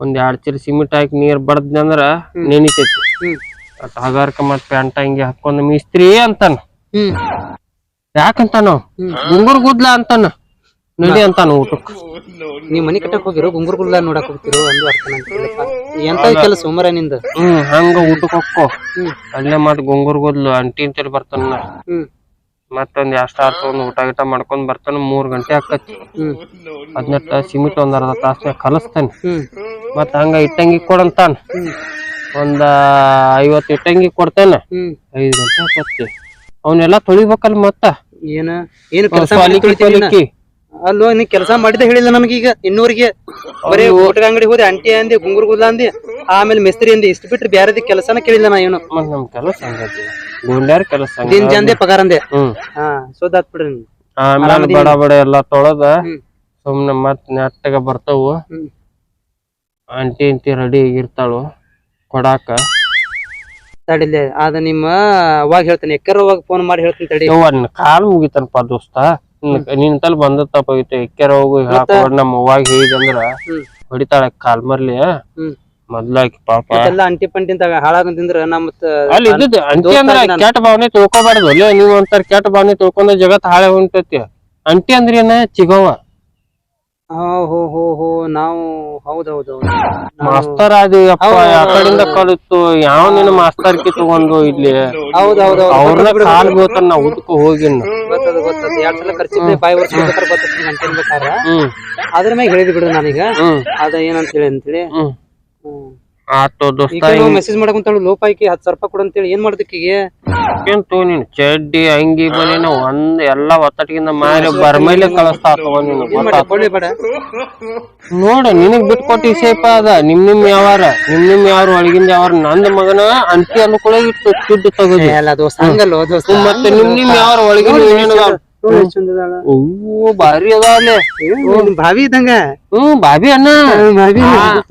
ಒಂದ್ ಎರಡ್ ಚೀಲ ಸಿಮೆಂಟ್ ಹಾಕಿ ನೀರ್ ಬಡದ್ನಂದ್ರ ಅಂದ್ರ ನೆನಿತೈತಿ. ಹಗಾರಕ ಮತ್ತ ಹಗಾರ್ಕ ಮತ್ ಪ್ಯಾಂಟ್ ಅಂಗಿ ಹಾಕೊಂಡ್ ಮಿಸ್ತ್ರಿ ಅಂತಾನ. ಹ್ಮ್. ಯಾಕಂತಾನ. ಗುಂಗುರ್ ಗುದ್ಲ ಅಂತಾನ. ನಡಿ ಅಂತಾನ ಊಟಕ್ಕೆ. ನೀವ್ ಮನಿ ಕಟ್ಟಕ್ ಹೋಗಿರೋ ಗುಂಗುರ್ಗುಲ್ಲ ನೋಡಕ್ ಹೋಗ್ತಿರೋ ಒಂದು ಅರ್ಥ ಎಂತ ಕೆಲಸ ಉಮರ ನಿಂದ? ಹ್ಮ್ ಹಂಗ ಊಟಕ್ ಹೋಗ್ಕೋ. ಅಲ್ಲ ಅಲ್ಲೇ ಮತ್ ಗುಂಗುರ್ ಗುದ್ಲು ಅಂಟಿ ಅಂತೇಳಿ ಬರ್ತಾನ ಮತ್ತೊಂದ್ ಎಷ್ಟ ಸ್ಟಾರ್ ಒಂದ್ ಊಟ ಗಿಟ ಮಾಡ್ಕೊಂಡ್ ಬರ್ತಾನ ಮೂರ್ ಗಂಟೆ ಆಕತಿ. ಹದಿನೆಟ್ಟ ಸಿಮೆಂಟ್ ಒಂದ್ ಅರ್ಧ ತಾಸ್ನ್ಯಾಗ ಕಲಸ್ತಾನೆ. ಮತ್ತ ಹಂಗ ಇಟ್ಟಂಗಿ ಕೊಡಂತಾನ. ಒಂದ ಐವತ್ ಇಟ್ಟಂಗಿ ಕೊಡ್ತಾನ. ಐದ್ ಗಂಟೆ ಆಕತಿ. ಅವನ್ನೆಲ್ಲಾ ತೊಳಿಬೇಕಲ್ ಮತ್ತ? ಏನ? ಏನು ಕೆಲಸ ಅಲ್ಲೋ ನೀ ಕೆಲಸ ಮಾಡಿದ ಹೇಳಿಲ್ಲ ನಮಗೀಗ ಇನ್ನೂರಿಗೆ ಬರೀ ಊಟದ ಅಂಗಡಿ ಹೋದೆ ಅಂಟಿ ಗುಂಗುರ್ ಗುಲಾ ಅಂದಿ ಆಮೇಲೆ ಮಿಸ್ತ್ರಿ ಅಂದಿ ಇಷ್ಟು ಬಿಟ್ರೆ ಬ್ಯಾರದಿ ಕೆಲಸನ ಕೇಳಿಲ್ಲ ನಾ ಏನು ಮತ್ ನಮ್ ಕೆಲಸ ಹಂಗತಿ. ಗುಂಡ್ಯಾರ ಕೆಲಸ ಹಂಗ. ದಿನ ಜಂದೆ ಪಗಾರ ಅಂದೆ. ಹ್ಮ್. ಹಾ ಸೋದಾತ್ ಬಿಡ್ರಿ ನೀವು ಆಮೇಲೆ ಬಡ ಬಡ ಎಲ್ಲಾ ತೊಳದ. ಹ್ಮ್. ಸುಮ್ನೆ ಮತ್ ನೆಟ್ಟಗ ಬರ್ತಾವು. ಹ್ಮ್. ಆಂಟಿ ಅಂತಿ ರೆಡಿ ಆಗಿರ್ತಾಳು. ಕೊಡಾಕ. ತಡಿಲೆ ಅದ ನಿಮ್ಮ ಅವಾಗ ಹೇಳ್ತೇನೆ. ಎಕ್ಕರ್ ಅವಾಗ ಫೋನ್ ಮಾಡಿ ಹೇಳ್ತೀನಿ ತಡಿ. ಯವ್ವ ನಿನ್ ಕಾಲ್ ಮುಗಿತನಪ್ಪ ದೋಸ್ತ. ನಿನ್ ತಲ್ ಬಂದ ತಪ್ಪಾಗಿತ್ತು ಎಕ್ಕೆರ ಹೋಗು ಹೇಳಕ್ ಹೊಡ್ ನಮ್ಮ ಅವ್ವಾಗ ಹ್ಮ್. ಹೊಡಿತಾಳ ಕಾಲ್ ಮರ್ಲಿ ಮೊದ್ಲಾಕಿ ಪಾಪ. ಎಲ್ಲ ಅಂಟಿ ಪಂಟಿ ಅಂತ ಹಾಳಾಗಂತಿಂದ್ರ ನಮ್ಮ ಅಲ್ಲಿ ಇದ್ದದ್ದು ಅಂಟಿ ಅಂದ್ರ ಕೆಟ್ಟ ಭಾವನೆ ತಿಳ್ಕೊಬಾರ್ದು. ಅಲ್ಲೇ ನೀವ್ ಒಂಥರ ಕೆಟ್ಟ ಭಾವನೆ ತಿಳ್ಕೊಂಡ ಜಗತ್ ಹಾಳೆ ಹೊಂಟೈತಿ. ಅಂಟಿ ಅಂದ್ರ ಏನ? ಚಿಗವ್ವ. ಹೋ ಹೋ ಹೋ ನಾವು ಹೌದೌದು ಮಾಸ್ತರ್ ಅದು ಅಪ್ಪ ಆ ಕಡೆಯಿಂದ ಕಲಿತು ಯಾವ ನಿನ್ನ ಕಿತ್ತು ತಗೊಂಡು ಇಲ್ಲಿ? ಹೌದೌದು ಅವ್ರನ್ನ ಕಾಲ್ ನಾ ಉದ್ಕ ಹೋಗಿನ. ಗೊತ್ತದ ಗೊತ್ತದ. ಎರಡ್ ಸಲ ಖರ್ಚಿದ್ರೆ ಬಾಯಿ ವರ್ಷ ಬೇಕಾರ? ಅದ್ರ ಮ್ಯಾಗ ಹೇಳಿದ್ ಬಿಡು ನಾನೀಗ. ಅದ ಏನಂತ ಹೇಳಿ ಅಂತೇಳಿ ಹ್ಮ್. ಆತು ದೋಸ್ತ ಮೆಸೇಜ್ ಮಾಡಕಂತಾಳು ಲೋಪ ಆಕಿ ಹತ್ತು ಸಾವಿರ ರೂಪಾಯಿ ಕೊಡು ಅಂತೇಳಿ ಏನ್ ಮಾಡ್ದಕ್ಕಿಗೆ ಏನ್ ತೋ ನೀನ್ ಚಡ್ಡಿ ಅಂಗಿ ಬಲಿನ ಒಂದ್ ಎಲ್ಲಾ ಒತ್ತಟಗಿಂದ ಮಾರಿ ಬರ್ಮೈಲೆ ಕಳಿಸ್ತಾ ತಗೋ ನೀನು ನೋಡ ನಿನಗ್ ಬಿಟ್ಕೊಟ್ಟಿ ಸೇಪ ಅದ. ನಿಮ್ ನಿಮ್ ಯಾವಾರ ನಿಮ್ ನಿಮ್ ಯಾವ್ರ ಒಳಗಿಂದ ಯಾವಾರ ನಂದ ಮಗನ ಅಂತಿ ಅನುಕೂಲ ಇಟ್ಟು ದುಡ್ಡು ತಗೋದಿ. ಎಲ್ಲ ದೋಸ್ತ ಹಂಗಲ್ಲೋ ದೋಸ್ತ. ಮತ್ತೆ ನಿಮ್ ನಿಮ್ ಯಾವ್ರ ಒಳಗಿನ ಇದ್ದಂಗ? ಹ್ಮ್ ಬಾಬಿ ಅಣ್ಣ.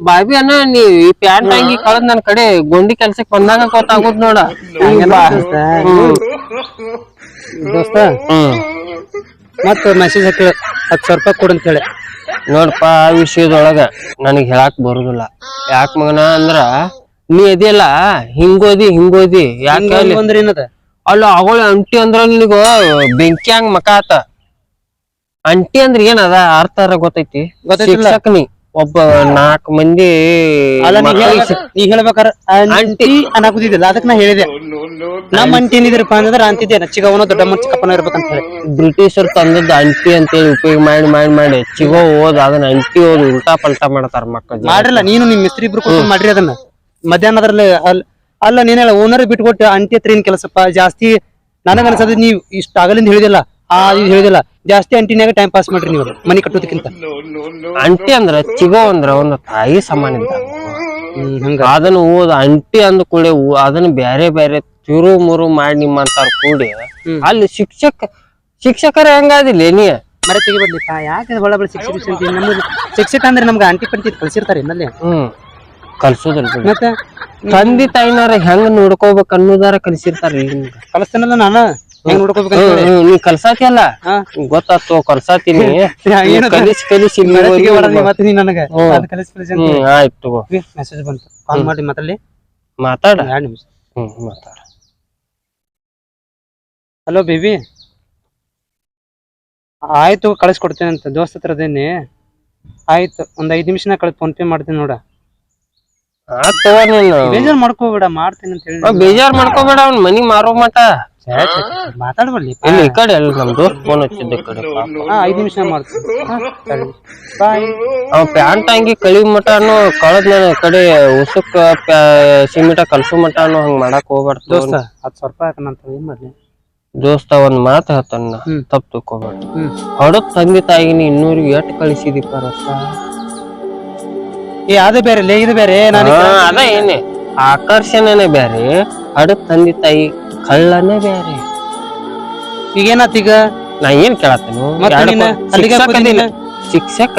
ಬಾಬಿ ಅಣ್ಣ ನೀ ಈ ಪ್ಯಾಂಟ್ ಅಂಗಿ ಕಳದ್ ನನ್ ಕಡೆ ಗೊಂಡಿ ಕೆಲ್ಸಕ್ ಬಂದಾಗ ಗೊತ್ತಾಗುದ್ ನೋಡ. ದೋಸ್ತ. ಮತ್ತ ಮೆಸೇಜ್ ಹಾಕಿ ಹತ್ತು ಸಾವಿರ ರೂಪಾಯಿ ಕೊಡು ಹೇಳಿ ನೋಡಪ್ಪ ಆ ವಿಷಯದೊಳಗ ನನಗ್ ಹೇಳಾಕ್ ಬರುದಿಲ್ಲ. ಯಾಕ ಮಗನ ಅಂದ್ರ ನೀ ಅದಿಯಲ್ಲ ಹಿಂಗೋದಿ ಹಿಂಗೋದಿ. ಯಾಕೆ ಏನದ? ಅಲ್ಲ ಅವಳ ಅಂಟಿ ಅಂದ್ರ ನಿನಗ ಬೆಂಕಿ ಹಂಗ್ ಮಕ ಆತ. ಅಂಟಿ ಅಂದ್ರ ಏನದ ಅರ್ಥ ಅರ ಗೊತ್ತೈತಿ. ಗೊತ್ತೈತಿಲ್ಲ. ಶಿಕ್ಷಕನಿ ಒಬ್ಬ ನಾಲ್ಕು ಮಂದಿ ಅಲ್ಲ ನೀ ಮಕ್ಳಿಗೆ ಹೇಳ್ಬೇಕ- ನೀ ಹೇಳ್ಬೇಕಾರ ಅಂಟಿ. ಅನ್ನಕುದಿಲ್ಲ ಅದಕ್ಕೆ ನಾ ಹೇಳಿದೆ. ನಮ್ಮ ಅಂಟಿ ಏನಿದ್ರಪ್ಪ ಅಂದ್ರ ಅಂತಿದ್ದೆ ಚಿಗವನ ದೊಡ್ಡಮ್ಮ ಚಿಕ್ಕಪ್ಪನ ಇರ್ಬೇಕಂತ ಹೇಳಿ. ಬ್ರಿಟಿಷರು ತಂದದ್ದು ಅಂಟಿ ಅಂತೇಳಿ ಉಪಯೋಗ ಮಾಡಿ ಮಾಡಿ ಮಾಡಿ. ಚಿಗೋ ಓದ್ ಅದನ್ನ ಅಂಟಿ ಓದ್ ಉಲ್ಟಾ ಪಲ್ಟಾ ಮಾಡ್ತಾರ ಮಕ್ಕಳು ಮಾಡ್ರಲ್ಲ ನೀನು ನಿಮ್ ಮಿಸ್ತ್ರಿ ಇಬ್ರು ಕೂತ್ಕೊಂಡ್ ಮಾಡ್ರಿ ಅದನ್ನ. ಮಧ್ಯಾಹ್ನದ್ರಲ್ಲಿ ಅಲ್ ಅಲ್ಲ ನೀನ್ ಹೇಳ ಓನರ್ ಬಿಟ್ಕೊಟ್ಟು ಅಂಟಿ ಹತ್ರ ಏನ್ ಕೆಲಸಪ್ಪ ಜಾಸ್ತಿ ನನಗ ಅನ್ಸದ್ ನೀವ್ ಇಷ್ಟ ಆಗಲಿಂದ ಹೇಳಿದಿಲ್ಲ ಆ ಇದು ಹೇಳಿದಿಲ್ಲ ಜಾಸ್ತಿ ಅಂಟಿನ್ಯಾಗ ಟೈಮ್ ಪಾಸ್ ಮಾಡ್ರಿ ನೀವು ಮನಿ ಕಟ್ಟೋದಕ್ಕಿಂತ. ಅಂಟಿ ಅಂದ್ರ ಚಿಗೋ ಅಂದ್ರ ಒಂದ್ ತಾಯಿ ಸಮಾನ ಹ್ಮ್ ಹಂಗ. ಅದನ್ನ ಓದ್ ಅಂಟಿ ಅಂದ ಕೂಡ ಅದನ್ನ ಬ್ಯಾರೆ ಬ್ಯಾರೆ ತಿರು ಮುರು ಮಾಡಿ ನಿಮ್ಮಂತಾರ ಕೂಡಿ ಹ್ಮ್. ಅಲ್ಲಿ ಶಿಕ್ಷಕ ಶಿಕ್ಷಕರ ಹೆಂಗಾದಿಲ್ಲ ನೀ? ಮರ ತೆಗಿಬಿಡ್ಲಿಪ್ಪ ಯಾಕೆ ಒಳ್ಳೆ ಬಳ ಶಿಕ್ಷಕ ಶಿಕ್ಷಕ ಅಂತೀವಿ? ನಮ್ಗೆ ಶಿಕ್ಷಕ ಅಂದ್ರೆ ನಮ್ಗೆ ಅಂಟಿ ಪಂಟಿ ಕಳ್ಸಿರ್ತಾರೆ ಇನ್ನಲ್ಲಿ. ಹ್ಮ್. ಕಲ್ಸೋದಿಲ್ಲ. ಮತ್ತೆ ತಂದೆ ತಾಯಿನಾರ ಹೆಂಗ್ ನೋಡ್ಕೋಬೇಕು ಅನ್ನೋದಾರ ಕಲಿಸಿರ್ತಾರ ಕಲಿಸ್ತೇನಲ್ಲ ನಾನು? ಹೆಂಗ್ ಹ್ಮ್, ನೀ ಕಲ್ಸಾತಿಯಲ್ಲ. ಗೊತ್ತಾತು ಕಲ್ಸಾತೀನಿ. ಕಲಿಸಿ ಕಲಿಸಿ. ಮತ್ತೆ ನೀ ನನಗೆ. ಆಯ್ತು ಮೆಸೇಜ್ ಬಂತು. ಕಾಲ್ ಮಾಡಿ ಮಾತಾಡಿ. ಮಾತಾಡ ಎರಡು ನಿಮಿಷ. ಹ್ಮ್ ಮಾತಾಡ. ಹಲೋ ಬೇಬಿ ಆಯ್ತು ಕಳಿಸ್ಕೊಡ್ತೇನೆ ಅಂತ ದೋಸ್ತ ಹತ್ರ ಅದೇನಿ. ಆಯ್ತು ಒಂದ್ ಐದ್ ನಿಮಿಷನ ಕಳ್ಸಿ ಫೋನ್ ಪೇ ಮಾಡ್ತೀನಿ ನೋಡ. ಆತ್ ತಗೋ ನೀನು. ಬೇಜಾರ್ ಮಾಡ್ಕೋಬೇಡ ಮಾಡ್ತೀನಿ ಅಂತ ಹೇಳಿ ಬೇಜಾರ್ ಮಾಡ್ಕೋಬೇಡ ಅವ್ನ ಮನಿ ಮಾರೋ ಮಟ. ಮಾತಾಡ್ಬರ್ಲಿ ಇಲ್ಲಿ ಈ ಕಡೆ ಅಲ್ಲ ಫೋನ್ ಹಚ್ಚಿದ್ದ ಕಡೆ ಪಾಪ. ನಿಮಿಷ ಮಾಡ್ತೀನಿ. ಬಾಯ್. ಅವ್ ಪ್ಯಾಂಟ್ ಕಳಿ ಮಟನು ಕಳದ್ ಕಡೆ ಉಸುಕ್ ಸಿಮಿಟ ಕಲ್ಸೋ ಮಟನು ಹಂಗ್ ಮಾಡಕ್ ಹೋಗ್ಬಾರ್ದು. ದೋಸ್ತ ಹತ್ತು ಸಾವಿರ ರೂಪಾಯಿ ಅಂತ ಏನ್ ಮಾಡ್ಲಿ? ದೋಸ್ತ ಒಂದ್ ಮಾತು ಹೇಳ್ತಾನ ತಪ್ಪ ತಿಳ್ಕೊಬೇಡ. ಹೊಡದ್ ತಂದೆ ತಾಯಿಗೆ ಇನ್ನೂರಿಗೆ ಎಟ್ ಕಳಿಸಿದಿಪ್ಪ ಏ ಅದು ಬೇರೆ ಲೇ ಇದು ಬೇರೆ. ನಾನು ಹಾ, ಅದ ಏನೇ ಆಕರ್ಷಣೆನೆ ಬ್ಯಾರೆ ಹಡದ್ ತಂದೆ ತಾಯಿ ಕಳ್ಳನೆ ಬೇರೆ. ಈಗ ಏನಾತ್ ಈಗ? ನಾ ಏನ್ ಕೇಳತ್ತೇನು ಮತ್ತೆ ನೀನ ಅಲ್ಲಿಗೆ ಕೂತಿದ್ದೀನ? ಶಿಕ್ಷಕ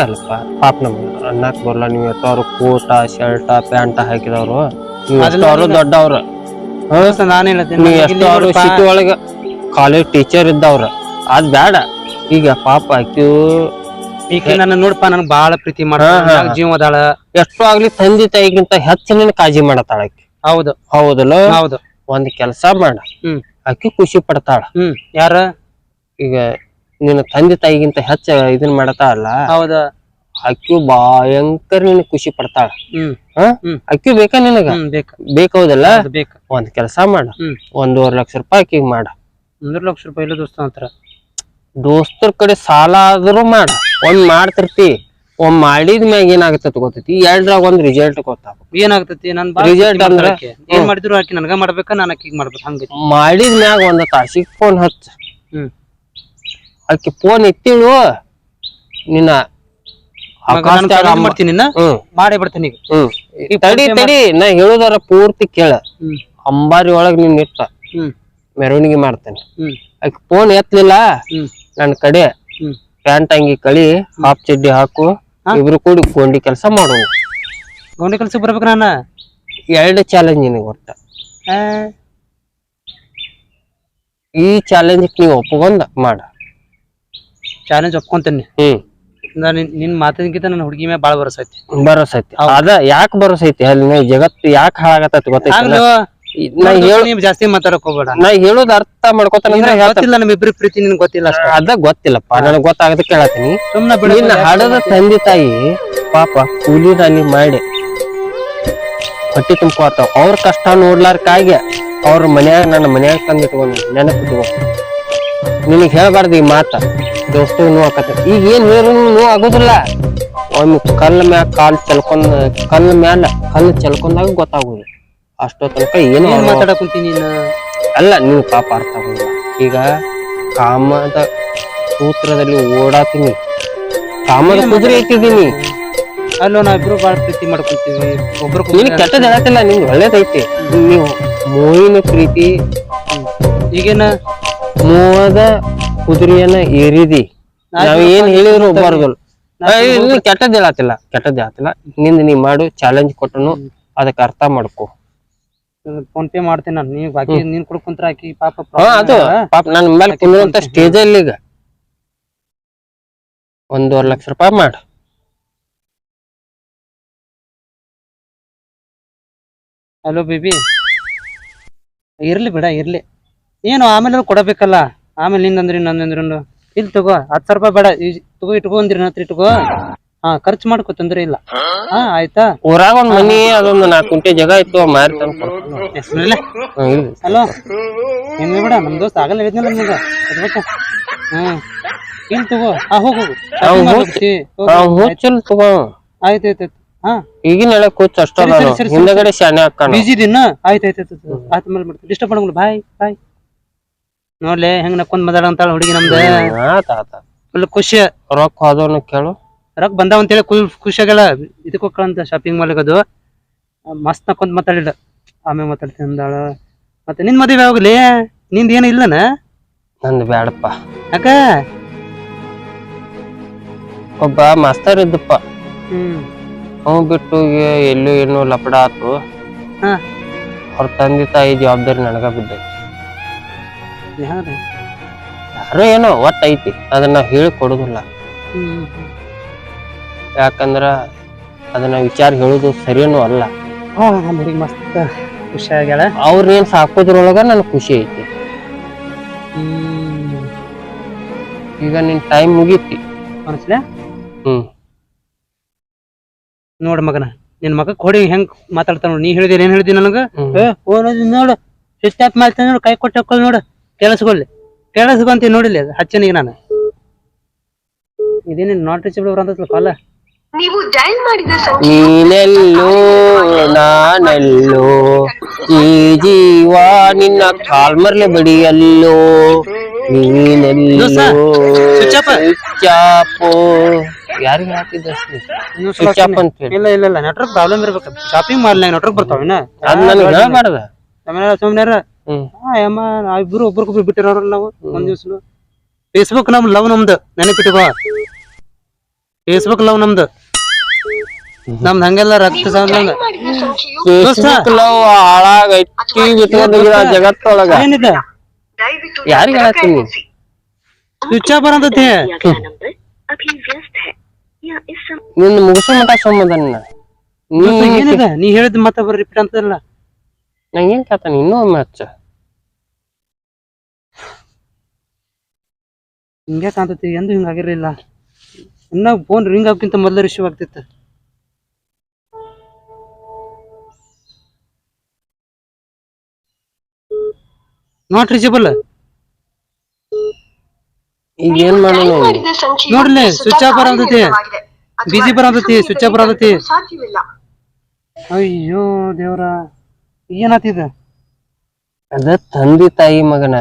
ಪಾಪ ನಮ್ಗೆ ಅನ್ನಕ್ ಬರಲ್ಲ ನೀವ್ ಎಷ್ಟವ್ರು ಕೋಟ ಶರ್ಟ ಪ್ಯಾಂಟ್ ಹಾಕಿದವ್ರು. ನೀವ್ ದೊಡ್ಡವ್ರು. ದೋಸ್ತ ನಾನ್ ಹೇಳ್ತೀನಿ ನೀವ್ ನನಗೆ ಇಲ್ಲಿ ಸಿಟಿ ಒಳಗ ಕಾಲೇಜ್ ಟೀಚರ್ ಇದ್ದವ್ರ. ಅದ್ ಬ್ಯಾಡ. ಈಗ ಪಾಪ ಆಕ್ಯೂ ಈಗ ನನ್ನ ನೋಡಪ್ಪ ನನ್ ಬಾಳ ಪ್ರೀತಿ ಮಾಡ ಜೀವದಾಳ. ಜೀವ ಅದಾಳ. ಎಷ್ಟು ಆಗ್ಲಿ ತಂದೆ ತಾಯಿಗಿಂತ ಹೆಚ್ಚಿನ ನಿನ್ ಕಾಳಜಿ ಮಾಡತಾಳ ಆಕಿ. ಹೌದು. ಹೌದಲ್ಲ? ಹೌದು. ಒಂದ್ ಕೆಲಸ ಮಾಡ. ಆಕಿ ಖುಷಿ ಪಡ್ತಾಳ. ಯಾರ? ಈಗ ನಿನ್ನ ತಂದೆ ತಾಯಿಗಿಂತ ಹೆಚ್ಚ ಇದನ್ ಅಲ್ಲ ಹೌದ. ಅಕ್ಕಿ ಭಯಂಕರ ನಿನ್ ಖುಷಿ ಪಡ್ತಾಳ. ಅಕ್ಕಿ ಬೇಕಾ ನಿನಗ? ಬೇಕ. ಬೇಕೌದಲ್ಲ ಬೇಕ. ಒಂದ್ ಕೆಲಸ ಮಾಡ. ಒಂದೂವರೆ ಲಕ್ಷ ರೂಪಾಯಿ ಅಕ್ಕಿಗೆ ಮಾಡ. ಒಂದೂವರೆ ಲಕ್ಷ ರೂಪಾಯಿ ಇಲ್ಲ ದೋಸ್ತ ಅಂತಾರ ದೋಸ್ತರ ಕಡೆ ಸಾಲ ಆದ್ರೂ ಮಾಡ. ಒಂದ್ ಮಾಡ್ತಿರ್ತಿ ಒಂದ್ ಮಾಡಿದ ಮ್ಯಾಗ ಏನಾಗತ್ತ ಗೊತ್ತೈತಿ? ಎರಡ್ರಾಗ ಒಂದ್ ರಿಸಲ್ಟ್ ಗೊತ್ತಾಗ. ಏನಾಗ್ತತಿ? ನನ್ ಅಂದ್ರೆ? ಆಕಿ. ಏನ್ ಮಾಡಿದ್ರು ಆಕಿ ನನಗ ಮಾಡ್ಬೇಕ ನಾನು ಆಕಿಗ್ ಮಾಡ್ಬೇಕು ಹಂಗ ಮಾಡಿದ ಮ್ಯಾಗ ಒಂದ್ ತಾಸಿಗ್ ಫೋನ್ ಹಚ್ಚ. ಹ್ಮ್. ಆಕಿ ಫೋನ್ ಎತ್ತಿಳು ನಿನ್ನ ಮಾಡ್ತೀನಿ ಮಾಡೇ ಬಿಡ್ತೀನಿ ಈಗ. ತಡಿ ತಡಿ ನಾ ಹೇಳುದಾರ ಪೂರ್ತಿ ಕೇಳ. ಅಂಬಾರಿ ಒಳಗ್ ನಿನ್ನ ಇಟ್ಟ. ಮೆರವಣಿಗೆ ಮಾಡ್ತೇನೆ. ಆಕಿ ಫೋನ್ ಎತ್ತಲಿಲ್ಲ. ನನ್ನ ನನ್ ಕಡೆ ಪ್ಯಾಂಟ್ ಅಂಗಿ ಕಳಿ ಹಾಫ್ ಚಡ್ಡಿ ಹಾಕು? ಇಬ್ರು ಕೂಡಿ ಗೊಂಡಿ ಕೆಲಸ ಮಾಡು ಗೌಂಡಿ ಕೆಲಸ ಬರ್ಬೇಕು ನಾನ? ಎರಡು ಚಾಲೆಂಜ್ ನಿನಗೆ ಒಟ್ಟ ಆ, ಈ ಚಾಲೆಂಜ್ ನೀವು ಒಪ್ಕೊಂಡ ಮಾಡ. ಚಾಲೆಂಜ್ ಒಪ್ಕೊಂತೀನಿ. ಹ್ಮ್. ನಾನು ನಿನ್- ನಿನ್ ಮಾತಿನಕ್ಕಿಂತ ನನ್ನ ಹುಡುಗಿ ಮೇಲೆ ಬಾಳ ಬರೋಸೈತಿ ಐತಿ. ಬರೋಸೈತಿ ಅದ ಯಾಕೆ ಬರೋಸೈತಿ ಅಲ್ಲಿ ಜಗತ್ತು ಯಾಕೆ ಹಾಳಾಗತ್ತ ಗೊತ್ತೈತಿ ನಾ ಹೇಳು ನೀವ್ ಜಾಸ್ತಿ ಮಾತಾಡಕ್ ಹೋಗ್ಬೇಡ. ನಾ ಹೇಳೋದ್ ಅರ್ಥ ಮಾಡ್ಕೊತಾನ ಅಂದ್ರೆ ನಿನಗ್ ಹೇಳ್ತಾನ. ಗೊತ್ತಿಲ್ಲ ಪ್ರೀತಿ ನಿನ್ಗೆ ಗೊತ್ತಿಲ್ಲ ಅದ ಗೊತ್ತಿಲ್ಲಪ್ಪ ನನಗ್ ಗೊತ್ತಾಗದ ಕೇಳತ್ತೀನಿ. ಸುಮ್ನ ನಿನ್ನ ಹಡದ ತಂದೆ ತಾಯಿ ಪಾಪ ಕೂಲಿ ನಾಲಿ ಮಾಡಿ ಹೊಟ್ಟಿ ತುಂಬ್ಕೋತಾವ ಅವ್ರ ಕಷ್ಟ ನೋಡ್ಲಾರ್ಕಾಗಿ ಅವ್ರ ಮನ್ಯಾಗ ನನ್ನ ಮನ್ಯಾಗ ತಂದಿಟ್ಕೊಂಡು ನೆನಪಿಟ್ಕೊ ನಿನಗ್ ಹೇಳ್ಬಾರ್ದು ಈ ಮಾತ. ದೋಸ್ತು ನೋವು ಆಕತ್ತ ಈಗ ಏನ್ ಹೇಳಿದ್ರು ನೋವು ಆಗೋದಿಲ್ಲ. ಒಮ್ಮೆ ಕಲ್ಲ ಮ್ಯಾಲ ಕಾಲ್ ಚಲ್ಕೊಂಡ್ ಕಲ್ಲ ಮ್ಯಾಲ ಕಲ್ಲು ಚಲ್ಕೊಂಡಾಗ ಗೊತ್ತಾಗುದು ಅಷ್ಟೋ ತನಕ ಏನು ಮಾತಾಡಕ್ ಕುಂತೀನಿ ನೀನು? ಅಲ್ಲ ನೀವು ಪಾಪ ಅರ್ಥ ಆಗಲ್ಲ ಈಗ ಕಾಮದ ಸೂತ್ರದಲ್ಲಿ ಓಡಾತೀನಿ ಕಾಮದ ಕುದುರೆ ಇಟ್ಟಿದ್ದೀನಿ. ಅಲ್ಲೋ ನಾವಿಬ್ರು ಬಾಳ ಪ್ರೀತಿ ಮಾಡ್ಕೊಂತೀವಿ. ಒಬ್ರು ನೀನು ಕೆಟ್ಟದ ಹೇಳತ್ತಿಲ್ಲ ನಿಮ್ಗೆ ಒಳ್ಳೇದೈತಿ ನೀವು ಮೋಹಿನ ಪ್ರೀತಿ ಈಗೇನ? ಮೂವದ ಕುದುರೆಯನ್ನ ಏರಿದಿ. ನಾವ್ ಏನ್ ಹೇಳಿದ್ರು ಒಬ್ಬಾರ್ದಲ್ಲ ಕೆಟ್ಟದ್ದು ಹೇಳತ್ತಿಲ್ಲ ಕೆಟ್ಟದ್ದು ಹೇಳತ್ತಿಲ್ಲ ನಿಂದ ನೀ ಮಾಡು ಚಾಲೆಂಜ್ ಕೊಟ್ಟನು. ಅದಕ್ಕೆ ಅರ್ಥ ಮಾಡ್ಕೊ. ಫೋನ್ ಪೇ ಮಾಡ್ತೀನಿ ನಾನು. ನೀವ್ ಬಾಕಿ ನೀನ್ ಕೂಡ ಕುಂತ್ರ ಆಕಿ ಪಾಪ ಹಾ ಅದು. ಪಾಪ ನನ್ ಮೇಲೆ ಕುಂದ್ರಂತ ಸ್ಟೇಜ್ ಅಲ್ಲಿ ಈಗ. ಒಂದೂವರೆ ಲಕ್ಷ ರೂಪಾಯಿ ಮಾಡು. ಹಲೋ ಬಿಬಿ. ಇರ್ಲಿ ಬಿಡ ಇರ್ಲಿ. ಏನು ಆಮೇಲೆ ಕೊಡಬೇಕಲ್ಲ? ಆಮೇಲೆ ನಿಂದಂದ್ರಿ ನಂದಂದ್ರಿ ಇಲ್ಲಿ ತಗೋ ಹತ್ತು ಸಾವಿರ ರೂಪಾಯಿ ಬೇಡ. ತಗೋ ಇಟ್ಕೊ ಅಂದ್ರಿ ನನ್ನ ಹತ್ರ ಇಟ್ಕೋ. ಹಾ ಖರ್ಚು ಮಾಡ್ಕೋ ತೊಂದ್ರೆ ಇಲ್ಲ. ಹಾ? ಆಯ್ತಾ? ಊರಾಗ ಒಂದ್ ಮನಿ ಅದೊಂದು ನಾಲ್ಕು ಕುಂಟೆ ಜಾಗ ಇತ್ತು ಮಾರಿ. ಹಲೋ ಏನ್ ಬಿಡ ನಮ್ ದೋಸ್ತ ಆಗಲ್ಲ ಹೇಳಿದ್ನಲ್ಲ ನಿಮ್ಗ. ಅದ್ಬೇಕ ಹ್ಮ್. ಇಲ್ಲಿ ತಗೋ. ಆ ಹೋಗು. ಹುಚ್ಚಲ್ ತಗೋ. ಆಯ್ತ್ ಆಯ್ತ್ ಆಯ್ತ್. ಹಾ. ಈಗಿನ ಹೇಳಕ್ ಹುಚ್ಚ ಅಷ್ಟ ಹಿಂದಗಡೆ ಶಾನೆ ಹಾಕೋಣ ಬಿಜಿ ದಿನ ಆಯ್ತ್ ಆಯ್ತು ಮೇಲೆ ಮಾಡ್ತೀನಿ. ಡಿಸ್ಟರ್ಬ್ ಮಾಡಂಗಿಲ್ಲ. ಬಾಯ್ ಬಾಯ್ ನೋಡ್ಲೆ ಹೆಂಗ್ ನಕ್ಕೊಂಡ್ ಮಾತಾಡ ಅಂತಾಳ ಹುಡುಗಿ ನಮ್ದು. ಫುಲ್ ಖುಷಿ. ರೊಕ್ಕ ಹೋದವನ್ನ ಕೇಳು. ರೊಕ್ಕ ಬಂದಾವ ಅಂತೇಳಿ ಖುಷಿ ಆಗಲ್ಲ ಇದಕ್ಕೆ ಹೋಗ್ಕಳಂತ ಶಾಪಿಂಗ್ ಮಾಡ್ಲಿಕ್ಕದು ಮಸ್ತ್ ನಕ್ಕೊಂತ ಮಾತಾಡಿಲ್ಲ ಆಮೇಲೆ ಮಾತಾಡ್ತೀನಿ ಅಂದಾಳ. ಮತ್ತೆ ನಿನ್ ಮದುವೆ ಯಾವಾಗಲಿ? ನಿಂದ ಏನು ಇಲ್ಲನ? ನಂದು ಬ್ಯಾಡಪ್ಪ. ಯಾಕ? ಒಬ್ಬ ಮಾಸ್ತರ್ ಇದ್ದಪ್ಪ. ಹ್ಮ್. ಅವ್ ಬಿಟ್ಟು ಎಲ್ಲೂ ಏನು ಲಪಡ ಆತು. ಹಾ. ಅವ್ರ ತಂದೆ ತಾಯಿ ಜವಾಬ್ದಾರಿ ನನಗ ಬಿದ್ದ ಯಾರು? ಯಾರೋ ಏನೋ ಒಟ್ಟ ಐತಿ. ಅದನ್ನ ಹೇಳಿ ಕೊಡುದಿಲ್ಲ. ಹ್ಮ್. ಯಾಕಂದ್ರ ಅದನ್ನ ವಿಚಾರ ಹೇಳುದು ಸರಿನೂ ಅಲ್ಲ. ಹುಡುಗಿ ಮಸ್ತ್ ಖುಷಿ ಆಗ್ಯಾಳ ಅವ್ರನ್ನೇನ್ ಸಾಕೋದ್ರೊಳಗ ನನ್ ಖುಷಿ ಐತಿ. ಈಗ ನಿನ್ ಟೈಮ್ ಮುಗೀತಿ. ಅನ್ಸ್ಲೆ ಹ್ಮ್. ನೋಡ್ ಮಗನ ನಿನ್ ಮಗ ಕೊಡಿ ಹೆಂಗ್ ಮಾತಾಡ್ತಾನ ನೋಡ್ ನೀ ಹೇಳಿದಿ ಏನ್ ಹೇಳಿದಿ ನನಗ? ಹ್ಮ್. ಏ ನೋಡು ಆಫ್ ಮಾಡ್ತಾನೆ ನೋಡು ಕೈ ಕೊಟ್ಟ ಹಾಕೊಳ್ಳಿ ನೋಡು ಕೇಳಿಸ್ಕೊಳ್ಳಿ ಕೇಳಿಸ್ಕೊಂತೀನಿ ನೋಡಿಲ್ಲ ಹಚ್ಚನಿಗೆ ನಾನು. ಇದೇನೇನು ನಾಟ್ ರೀಚಬಲ್ ಅಂತ ಕಾಲ ನೀವು ಡಯಲ್ ಮಾಡಿದ ನೀನೆಲ್ಲೋ ನಾನೆಲ್ಲೋ ಈ ಜೀವ ನಿನ್ನ ಕಾಲ್ಮರ್ಲೆ ಬಡಿಯಲ್ಲೋ. ನೀನೆಲ್ಲೋ. ಸ್ವಿಚ್ಚಾಪು ಯಾರಿಗೆ ಹಾಕಿದ್ದ ಆಫ್ ಅಂತ ಹೇಳಿ. ಇಲ್ಲ ಇಲ್ಲ ಇಲ್ಲ ನೆಟ್ವರ್ಕ್ ಪ್ರಾಬ್ಲಮ್ ಇರ್ಬೇಕು. ಶಾಪಿಂಗ್ ಮಾಡಲ್ಲ ನೆಟ್ವರ್ಕ್ ಬರ್ತಾವಿನ ಅದ್ ನನಗೆ ಹೇಳ್ಬಾರ್ದ ಸುಮ್ಮನೆ ಹ್ಮ್. ಅಮ್ಮ ನಾವಿಬ್ರು ಒಬ್ರಿಗೊಬ್ರು ಬಿಟ್ಟಿರೋರಲ್ಲ ನಾವು ಒಂದ್ ದಿವ್ಸ ಫೇಸ್ಬುಕ್ ನಮ್ ಲವ್ ನಮ್ದು. ನೆನಪಿಟ್ಟುಕೋ ಫೇಸ್ಬುಕ್ ಲವ್ ನಮ್ದು. ನಮ್ದು ಹಂಗೆಲ್ಲ ರಕ್ತ ಸಂಬಂಧ ಫೇಸ್ಬುಕ್ ಜಗತ್ತೊಳಗ? ಸ್ವಿಚ್ ಆಫ್ ನೀ ಹೇಳಿದ ಬರ್ರಿ ರಿಪೀಟ್ ನಂಗೇನ್ ಕಾಣ್ತತಿ ಇನ್ನ ಫೋನ್ ರಿಂಗ್ ಆಗಕ್ಕಿಂತ ಮೊದ್ಲ ರಿಸೀವ್ ಆಗ್ತಿತ್ತು. ನಾಟ್ ರೀಚಬಲ್ ಈಗ ಏನ್ ಮಾಡೋಣ? ನೋಡ್ಲಿ, ಸ್ವಿಚ್ ಆಫ್ ಬರಾತೈತಿ. ಕಾರ್ಯನಿರತವಾಗಿದೆ. ಸ್ವಿಚ್ ಆಫ್ ಬರಾತೈತಿ, ಬರಾತೈತಿ. ಅಯ್ಯೋ ದೇವ್ರ. ಏನಾತಿದ ಅದ ತಂದಿ ತಾಯಿ ಮಗನ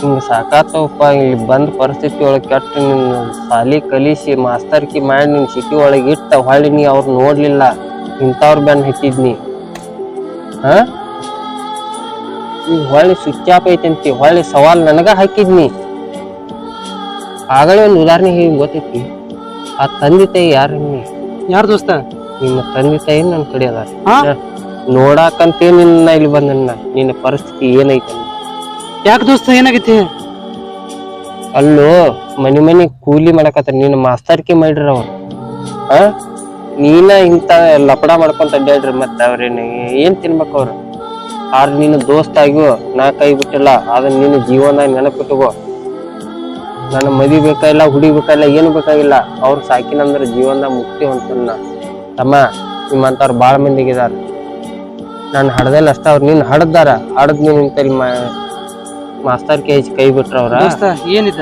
ಹಿಂಗ ಸಾಕಾತವಪ್ಪ ಇಲ್ಲಿ ಬಂದ ಪರಿಸ್ಥಿತಿ ಒಳಗ್ ಕೆಟ್ಟ ನಿನ್ನ ಸಾಲಿ ಕಲಿಸಿ ಮಾಸ್ತರ್ಕಿ ಮಾಡಿ ನಿನ್ ಸಿಟಿ ಒಳಗ್ ಇಟ್ಟ ಹೊಳ್ಳಿ ನೀ ಅವ್ರ ನೋಡ್ಲಿಲ್ಲ. ಇಂಥವ್ರ ಬೆನ್ ಹಿಟ್ಟಿದ್ನಿ. ಹ? ಈಗ ಹೊಳ್ಳಿ ಆಫ್ ಐತಂತಿ ಹೊಳ್ಳಿ ಸವಾಲ್ ನನಗ ಹಾಕಿದ್ನಿ. ಆಗಲೇ ಒಂದು ಉದಾಹರಣೆ ಹೇಳಿ ಗೊತ್ತೈತಿ. ಆ ತಂದೆ ತಾಯಿ ಯಾರು ನೀ ಯಾರು ದೋಸ್ತ? ನಿಮ್ಮ ತಂದೆ ತಾಯಿ ನನ್ನ ಕಡೆ ಅದ ನೋಡಾಕಂತ ನಿನ್ನ ಇಲ್ಲಿ ಬಂದನ್ನ ನಿನ್ನ ಪರಿಸ್ಥಿತಿ ಏನೈತೆ ಯಾಕೆ ದೋಸ್ತ ಏನಾಗೈತಿ? ಅಲ್ಲೋ ಮನಿ ಮನಿ ಕೂಲಿ ಮಾಡಕತ್ತಾರ ನಿನ್ನ ಮಾಸ್ತರ್ಕೆ ಮಾಡ್ರಿ ಅವ್ರು. ಆ? ನೀನ ಇಂತ ಲಪಡ ಮಾಡ್ಕೊಂತ ಅಡ್ಡಾಡ್ರಿ ಮತ್ತ ಅವ್ರೇನ ಏನ್ ತಿನ್ಬೇಕು ಅವ್ರು? ಆರ್ ನಿನ್ನ ದೋಸ್ತ ಆಗ್ಯೋ ನಾ ಕೈ ಬಿಟ್ಟಿಲ್ಲ ಆದ್ರೆ ನಿನ್ನ ಜೀವನ ನೆನಪಿಟ್ಟುಕೋ ನನ್ನ ಮದಿ ಬೇಕಾಗಿಲ್ಲ ಹುಡಿ ಬೇಕಾಗಿಲ್ಲ ಏನು ಬೇಕಾಗಿಲ್ಲ. ಅವ್ರು ಸಾಕಿನಂದ್ರೆ ಜೀವನ ಮುಕ್ತಿ ಹೊಂತನ್ನ ತಮ್ಮ ನಿಮ್ಮಂತವ್ರು ಭಾಳ ಮಂದಿಗಿದಾರ. ನಾನು ಹಡ್ದಲ್ಲ ಅಷ್ಟ ಅವ್ರು ನಿನ್ನ ಹಡ್ದಾರ. ಹಡದ್ ನೀನ್ ಇಂತಲ್ಲಿ ಮಾಸ್ತರ್ ಕೈ ಕೈ ಬಿಟ್ರ ಅವ್ರ? ಏನಿದ?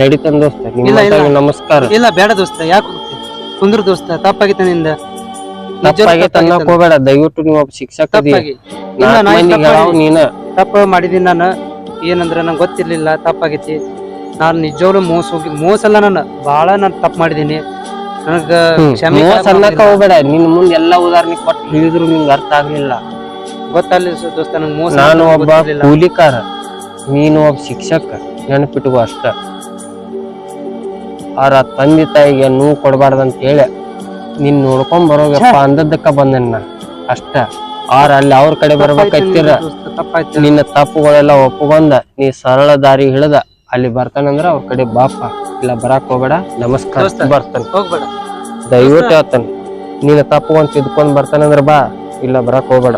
ನಡೀತನ್ ದೋಸ್ತ ನಮಸ್ಕಾರ. ಇಲ್ಲ ಬೇಡ ದೋಸ್ತ ಯಾಕೆ ಸುಂದ್ರ ಕುಂದ್ರ ದೋಸ್ತ ತಪ್ಪಾಗಿತ್ತ ನಿಂದ? ನಿಜವಾಗ್ಲೂ ತಪ್ಪಾಗಿ ತಪ್ಪಾಗಿತ್ತ. ತನ್ನಕ್ ಹೋಗ್ಬೇಡ ದಯವಿಟ್ಟು ನೀವು ಒಬ್ಬ ಶಿಕ್ಷಕ ಅದಿ. ತಪ್ಪಾಗಿ. ಇಲ್ಲ ನಾಲ್ಕ್ ನಾ ಮಂದಿಗೆ ತಪ್ಪಾಗಿ- ಹೇಳಾವ್ ನೀನ ತಪ್ಪ ಮಾಡಿದೀನಿ ನಾನು. ಏನಂದ್ರೆ ನಂಗೆ ಗೊತ್ತಿರ್ಲಿಲ್ಲ ತಪ್ಪಾಗೈತಿ. ನಾನು ನಿಜವಾಗ್ಲೂ ಮೋಸ ಹೋಗಿ ಮೋಸಲ್ಲ ನಾನು. ಭಾಳ ನಾನು ತಪ್ಪು ಮಾಡಿದೀನಿ ನನಗೆ ಹ್ಮ್. ಕ್ಷಮೆ ಮೋಸ ಅನ್ನಕ ಹೋಗ್ಬೇಡ. ನಿನ್ ಮುಂದ್ ಎಲ್ಲಾ ಉದಾಹರಣೆ ಕೊಟ್ಟು ಹೇಳಿದ್ರು ನಿಂಗೆ ಅರ್ಥ ಆಗ್ಲಿಲ್ಲ. ಗೊತ್ತಲ್ಲ ದೋಸ್ತ ನಂಗೆ ಮೋಸ ನಾನು ಒಬ್ಬ ಗೊತ್ತಿರ್ಲಿಲ್ಲ. ಕೂಲಿಕಾರ. ನೀನು ಒಬ್ಬ ಶಿಕ್ಷಕ. ನೆನಪಿಟ್ಕೋ ಅಷ್ಟ. ಅವ್ರ ತಂದೆ ತಾಯಿಗೆ ನೋವು ಕೊಡಬಾರ್ದಂತ ಹೇಳಿ. ನೀನ್ ನೋಡ್ಕೊಂಡ್ ಬರೋಗಪ್ಪ ಅಂದದ್ದಕ್ಕ ಬಂದನ್ನ ಅಷ್ಟ. ಅವ್ರ ಅಲ್ಲಿ ಅವ್ರ ಕಡೆ ಬರ್ಬೇಕಾಯ್ತಿರ ನಿನ್ನ ತಪ್ಪುಗಳೆಲ್ಲ ಒಪ್ಪುಗೊಂದ ನೀ ಸರಳ ದಾರಿ ಹಿಡ್ದ ಅಲ್ಲಿ ಬರ್ತಾನಂದ್ರ ಅವ್ರ ಕಡೆ ಬಾಪ. ಇಲ್ಲ ಬರಾಕ್ ಹೋಗ್ಬೇಡ. ನಮಸ್ಕಾರ. ಬರ್ತಾನೆ. ಹೋಗ್ಬೇಡ. ದಯವಿಟ್ಟು ಹೇಳ್ತಾನ. ನಿನ್ನ ತಪ್ಪುಗೊಂದ್ ತಿದ್ಕೊಂಡ್ ಬರ್ತಾನಂದ್ರ ಬಾ. ಇಲ್ಲ ಬರಾಕ್ ಹೋಗ್ಬೇಡ.